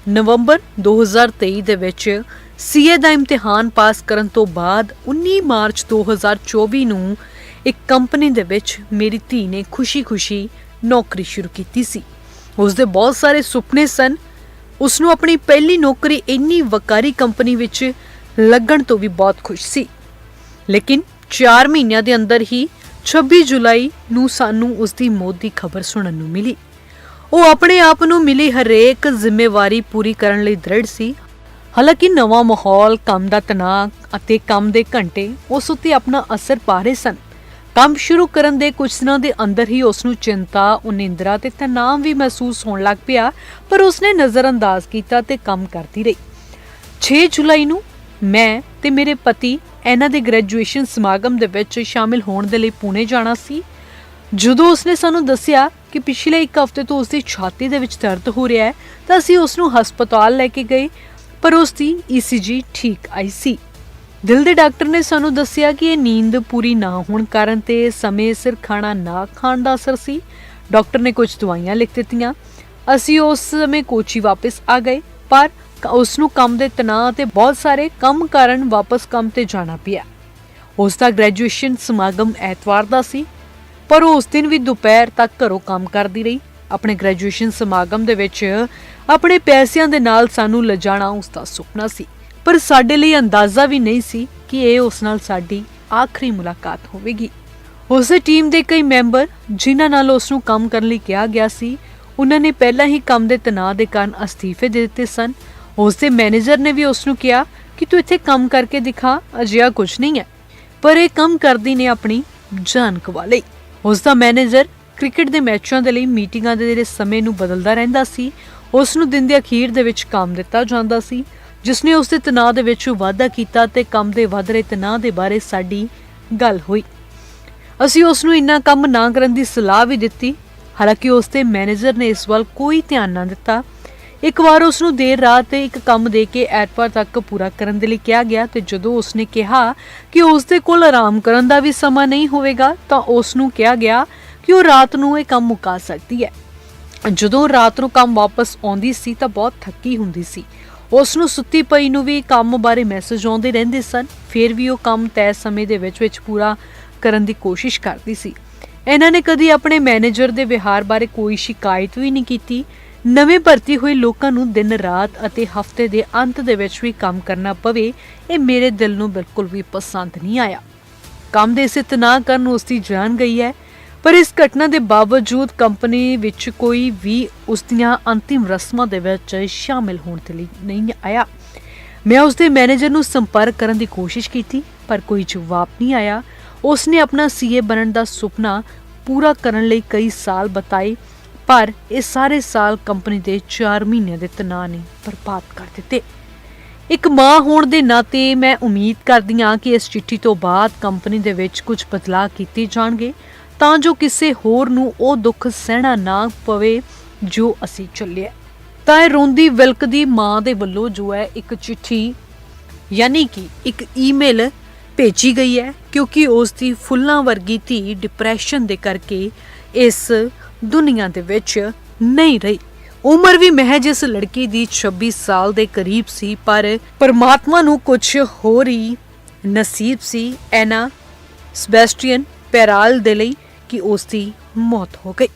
ਨਵੰਬਰ 2023 ਦੇ ਵਿੱਚ ਸੀਏ ਦਾ ਇਮਤਿਹਾਨ ਪਾਸ ਕਰਨ ਤੋਂ ਬਾਅਦ 19 ਮਾਰਚ 2024 ਨੂੰ ਇੱਕ ਕੰਪਨੀ ਦੇ ਵਿੱਚ ਮੇਰੀ ਧੀ ਨੇ ਖੁਸ਼ੀ-ਖੁਸ਼ੀ ਨੌਕਰੀ ਸ਼ੁਰੂ ਕੀਤੀ ਸੀ। ਉਸ ਦੇ ਬਹੁਤ ਸਾਰੇ ਸੁਪਨੇ ਸਨ। ਉਸ ਨੂੰ ਆਪਣੀ ਪਹਿਲੀ ਨੌਕਰੀ ਇੰਨੀ ਵਕਾਰੀ ਕੰਪਨੀ ਵਿੱਚ ਲੱਗਣ ਤੋਂ ਵੀ ਬਹੁਤ ਖੁਸ਼ ਸੀ। ਲੇਕਿਨ 4 ਮਹੀਨਿਆਂ ਦੇ ਅੰਦਰ ਹੀ 26 ਜੁਲਾਈ ਨੂੰ ਸਾਨੂੰ ਉਸ ਦੀ ਮੌਤ ਦੀ ਖਬਰ ਸੁਣਨ ਨੂੰ ਮਿਲੀ। ਉਹ ਆਪਣੇ ਆਪ ਨੂੰ ਮਿਲੀ ਹਰੇਕ ਜ਼ਿੰਮੇਵਾਰੀ ਪੂਰੀ ਕਰਨ ਲਈ ਦ੍ਰਿੜ ਸੀ। ਹਾਲਾਂਕਿ ਨਵਾਂ ਮਾਹੌਲ, ਕੰਮ ਦਾ ਤਣਾਅ ਅਤੇ ਕੰਮ ਦੇ ਘੰਟੇ ਉਸ ਉੱਤੇ ਆਪਣਾ ਅਸਰ ਪਾ ਰਹੇ ਸਨ। ਕੰਮ ਸ਼ੁਰੂ ਕਰਨ ਦੇ ਕੁਝ ਦਿਨਾਂ ਦੇ ਅੰਦਰ ਹੀ ਉਸ ਨੂੰ ਚਿੰਤਾ, ਉਨਿੰਦਰਾ ਤੇ ਤਣਾਅ ਵੀ ਮਹਿਸੂਸ ਹੋਣ ਲੱਗ ਪਿਆ, ਪਰ ਉਸਨੇ ਨਜ਼ਰਅੰਦਾਜ਼ ਕੀਤਾ ਤੇ ਕੰਮ ਕਰਦੀ ਰਹੀ। 6 ਜੁਲਾਈ ਨੂੰ ਮੈਂ ਤੇ ਮੇਰੇ ਪਤੀ ਇਹਨਾਂ ਦੇ ਗ੍ਰੈਜੂਏਸ਼ਨ ਸਮਾਗਮ ਦੇ ਵਿੱਚ ਸ਼ਾਮਿਲ ਹੋਣ ਦੇ ਲਈ ਪੁਣੇ ਜਾਣਾ ਸੀ। ਜਦੋਂ ਉਸਨੇ ਸਾਨੂੰ ਦੱਸਿਆ ਕਿ ਪਿਛਲੇ ਇੱਕ ਹਫ਼ਤੇ ਤੋਂ ਉਸਦੀ ਛਾਤੀ ਦੇ ਵਿੱਚ ਦਰਦ ਹੋ ਰਿਹਾ ਹੈ, ਤਾਂ ਅਸੀਂ ਉਸ ਨੂੰ ਹਸਪਤਾਲ ਲੈ ਕੇ ਗਏ, ਪਰ ਉਸ ਦੀ ECG ਠੀਕ ਆਈ ਸੀ। ਦਿਲ ਦੇ ਡਾਕਟਰ ਨੇ ਸਾਨੂੰ ਦੱਸਿਆ ਕਿ ਇਹ ਨੀਂਦ ਪੂਰੀ ਨਾ ਹੋਣ ਕਾਰਨ ਤੇ ਸਮੇਂ ਸਿਰ ਖਾਣਾ ਨਾ ਖਾਣ ਦਾ ਅਸਰ ਸੀ। ਡਾਕਟਰ ਨੇ ਕੁਝ ਦਵਾਈਆਂ ਲਿਖ ਦਿੱਤੀਆਂ। ਅਸੀਂ ਉਸ ਸਮੇਂ ਕੋਚੀ ਵਾਪਸ ਆ ਗਏ, ਪਰ ਉਸ ਨੂੰ ਕੰਮ ਦੇ ਤਣਾਅ ਤੇ ਬਹੁਤ ਸਾਰੇ ਕੰਮ ਕਾਰਨ ਵਾਪਸ ਕੰਮ ਤੇ ਜਾਣਾ ਪਿਆ। ਉਸ ਦਾ ਗ੍ਰੈਜੂਏਸ਼ਨ ਸਮਾਗਮ ਐਤਵਾਰ ਦਾ ਸੀ, ਪਰ ਉਹ ਉਸ ਦਿਨ ਵੀ ਦੁਪਹਿਰ ਤੱਕ ਘਰੋਂ ਕੰਮ ਕਰਦੀ ਰਹੀ। ਆਪਣੇ ਗ੍ਰੈਜੂਏਸ਼ਨ ਸਮਾਗਮ ਦੇ ਵਿੱਚ ਆਪਣੇ ਪੈਸਿਆਂ ਦੇ ਨਾਲ ਸਾਨੂੰ ਲਿਜਾਣਾ ਉਸ ਦਾ ਸੁਪਨਾ ਸੀ। ਪਰ ਸਾਡੇ ਲਈ ਅੰਦਾਜ਼ਾ ਵੀ ਨਹੀਂ ਸੀ ਕਿ ਇਹ ਉਸ ਨਾਲ ਸਾਡੀ ਆਖਰੀ ਮੁਲਾਕਾਤ ਹੋਵੇਗੀ। ਉਸੇ ਟੀਮ ਦੇ ਕਈ ਮੈਂਬਰ ਜਿਨ੍ਹਾਂ ਨਾਲ ਉਸ ਨੂੰ ਕੰਮ ਕਰਨ ਲਈ ਕਿਹਾ ਗਿਆ ਸੀ, ਉਹਨਾਂ ਨੇ ਪਹਿਲਾਂ ਹੀ ਕੰਮ ਦੇ ਤਣਾਅ ਦੇ ਕਾਰਨ ਅਸਤੀਫੇ ਦੇ ਦਿੱਤੇ ਸਨ। ਉਸ ਦੇ ਮੈਨੇਜਰ ਨੇ ਵੀ ਉਸ ਨੂੰ ਕਿਹਾ ਕਿ ਤੂੰ ਇੱਥੇ ਕੰਮ ਕਰਕੇ ਦਿਖਾ, ਅਜਿਹਾ ਕੁਝ ਨਹੀਂ ਹੈ। ਪਰ ਇਹ ਕੰਮ ਕਰਦੀ ਨੇ ਆਪਣੀ ਜਾਨ ਗਵਾ ਲਈ। ਉਸ ਦਾ ਮੈਨੇਜਰ ਕ੍ਰਿਕਟ ਦੇ ਮੈਚਾਂ ਦੇ ਲਈ ਮੀਟਿੰਗਾਂ ਦੇ ਜਿਹੜੇ ਸਮੇਂ ਨੂੰ ਬਦਲਦਾ ਰਹਿੰਦਾ ਸੀ, ਉਸ ਨੂੰ ਦਿਨ ਦੇ ਅਖੀਰ ਦੇ ਵਿੱਚ ਕੰਮ ਦਿੱਤਾ ਜਾਂਦਾ ਸੀ। ਜਿਸ ਨੇ ਉਸ ਦੇ ਤਣਾਅ ਦੇ ਵਿੱਚ ਵਾਧਾ ਕੀਤਾ ਤੇ ਕੰਮ ਦੇ ਵਧ ਰਹੇ ਤਣਾਅ ਦੇ ਬਾਰੇ ਸਾਡੀ ਗੱਲ ਹੋਈ। ਅਸੀਂ ਉਸ ਨੂੰ ਇੰਨਾ ਕੰਮ ਨਾ ਕਰਨ ਦੀ ਸਲਾਹ ਵੀ ਦਿੱਤੀ। ਹਾਲਾਂਕਿ ਉਸ ਦੇ ਮੈਨੇਜਰ ਨੇ ਇਸ ਵੱਲ ਕੋਈ ਧਿਆਨ ਨਾ ਦਿੱਤਾ। ਇੱਕ ਵਾਰ ਉਸ ਨੂੰ ਦੇਰ ਰਾਤ ਤੇ ਇੱਕ ਕੰਮ ਦੇ ਕੇ ਐਤਵਾਰ ਤੱਕ ਪੂਰਾ ਕਰਨ ਦੇ ਲਈ ਕਿਹਾ ਗਿਆ ਤੇ ਜਦੋਂ ਉਸ ਨੇ ਕਿਹਾ ਕਿ ਉਸ ਦੇ ਕੋਲ ਆਰਾਮ ਕਰਨ ਦਾ ਵੀ ਸਮਾਂ ਨਹੀਂ ਹੋਵੇਗਾ, ਤਾਂ ਉਸ ਨੂੰ ਕਿਹਾ ਗਿਆ ਕਿ ਉਹ ਰਾਤ ਨੂੰ ਇਹ ਕੰਮ ਮੁਕਾ ਸਕਦੀ ਹੈ। ਜਦੋਂ ਰਾਤ ਨੂੰ ਕੰਮ ਵਾਪਸ ਆਉਂਦੀ ਸੀ ਤਾਂ ਬਹੁਤ ਥੱਕੀ ਹੁੰਦੀ ਸੀ। ਉਸ ਨੂੰ ਸੁੱਤੀ ਪਈ ਨੂੰ ਵੀ ਕੰਮ ਬਾਰੇ ਮੈਸੇਜ ਆਉਂਦੇ ਰਹਿੰਦੇ ਸਨ। ਫਿਰ ਵੀ ਉਹ ਕੰਮ ਤੈਅ ਸਮੇਂ ਦੇ ਵਿੱਚ ਵਿੱਚ ਪੂਰਾ ਕਰਨ ਦੀ ਕੋਸ਼ਿਸ਼ ਕਰਦੀ ਸੀ। ਇਹਨਾਂ ਨੇ ਕਦੀ ਆਪਣੇ ਮੈਨੇਜਰ ਦੇ ਵਿਹਾਰ ਬਾਰੇ ਕੋਈ ਸ਼ਿਕਾਇਤ ਵੀ ਨਹੀਂ ਕੀਤੀ। ਨਵੇਂ ਭਰਤੀ ਹੋਏ ਲੋਕਾਂ ਨੂੰ ਦਿਨ ਰਾਤ ਅਤੇ ਹਫ਼ਤੇ ਦੇ ਅੰਤ ਦੇ ਵਿੱਚ ਵੀ ਕੰਮ ਕਰਨਾ ਪਵੇ, ਇਹ ਮੇਰੇ ਦਿਲ ਨੂੰ ਬਿਲਕੁਲ ਵੀ ਪਸੰਦ ਨਹੀਂ ਆਇਆ। ਕੰਮ ਦੇ ਇਸੇ ਤਣਾਅ ਕਰਨ ਉਸ ਦੀ ਜਾਨ ਗਈ ਹੈ। ਪਰ ਇਸ ਘਟਨਾ ਦੇ ਬਾਵਜੂਦ ਕੰਪਨੀ ਵਿੱਚ ਕੋਈ ਵੀ ਉਸ ਦੀਆਂ ਅੰਤਿਮ ਰਸਮਾਂ ਦੇ ਵਿੱਚ ਸ਼ਾਮਿਲ ਹੋਣ ਦੇ ਲਈ ਨਹੀਂ ਆਇਆ। ਮੈਂ ਉਸ ਦੇ ਮੈਨੇਜਰ ਨੂੰ ਸੰਪਰਕ ਕਰਨ ਦੀ ਕੋਸ਼ਿਸ਼ ਕੀਤੀ, ਪਰ ਕੋਈ ਜਵਾਬ ਨਹੀਂ ਆਇਆ। ਉਸ ਨੇ ਆਪਣਾ ਸੀਏ ਬਣਨ ਦਾ ਸੁਪਨਾ ਪੂਰਾ ਕਰਨ ਲਈ ਕਈ ਸਾਲ ਬਤਾਏ, ਪਰ ਇਹ ਸਾਰੇ ਸਾਲ ਕੰਪਨੀ ਦੇ 4 ਮਹੀਨਿਆਂ ਦੇ ਤਣਾਅ ਨੇ ਬਰਬਾਦ ਕਰ ਦਿੱਤੇ। ਇੱਕ ਮਾਂ ਹੋਣ ਦੇ ਨਾਤੇ ਮੈਂ ਉਮੀਦ ਕਰਦੀ ਹਾਂ ਕਿ ਇਸ ਚਿੱਠੀ ਤੋਂ ਬਾਅਦ ਕੰਪਨੀ ਦੇ ਵਿੱਚ ਕੁਝ ਬਦਲਾਅ ਕੀਤੇ ਜਾਣਗੇ। ਤਾਂ ਜੋ ਕਿਸੇ ਹੋਰ ਨੂੰ ਉਹ ਦੁੱਖ ਸਹਿਣਾ ਨਾ ਪਵੇ ਜੋ ਅਸੀਂ ਚੱਲਿਆ। ਤਾਂ ਇਹ ਰੋਂਦੀ ਵਿਲਕਦੀ ਮਾਂ ਦੇ ਵੱਲੋਂ ਜੋ ਹੈ ਇੱਕ ਚਿੱਠੀ, ਯਾਨੀ ਕਿ ਇੱਕ ਈਮੇਲ ਭੇਜੀ ਗਈ ਹੈ, ਕਿਉਂਕਿ ਉਸ ਦੀ ਫੁੱਲਾਂ ਵਰਗੀ ਧੀ ਡਿਪਰੈਸ਼ਨ ਦੇ ਕਰਕੇ ਇਸ ਦੁਨੀਆ ਦੇ ਵਿੱਚ ਨਹੀਂ ਰਹੀ। ਉਮਰ ਵੀ ਮਹਿਜ ਇਸ ਲੜਕੀ ਦੀ 26 ਸਾਲ ਦੇ ਕਰੀਬ ਸੀ, ਪਰ ਪਰਮਾਤਮਾ ਨੂੰ ਕੁਝ ਹੋਰ ਹੀ ਨਸੀਬ ਸੀ। ਐਨਾ ਸਬੈਸਟੀਅਨ ਪੈਰਾਲ ਦੇ ਲਈ ਕਿ ਉਸ ਦੀ ਮੌਤ ਹੋ ਗਈ।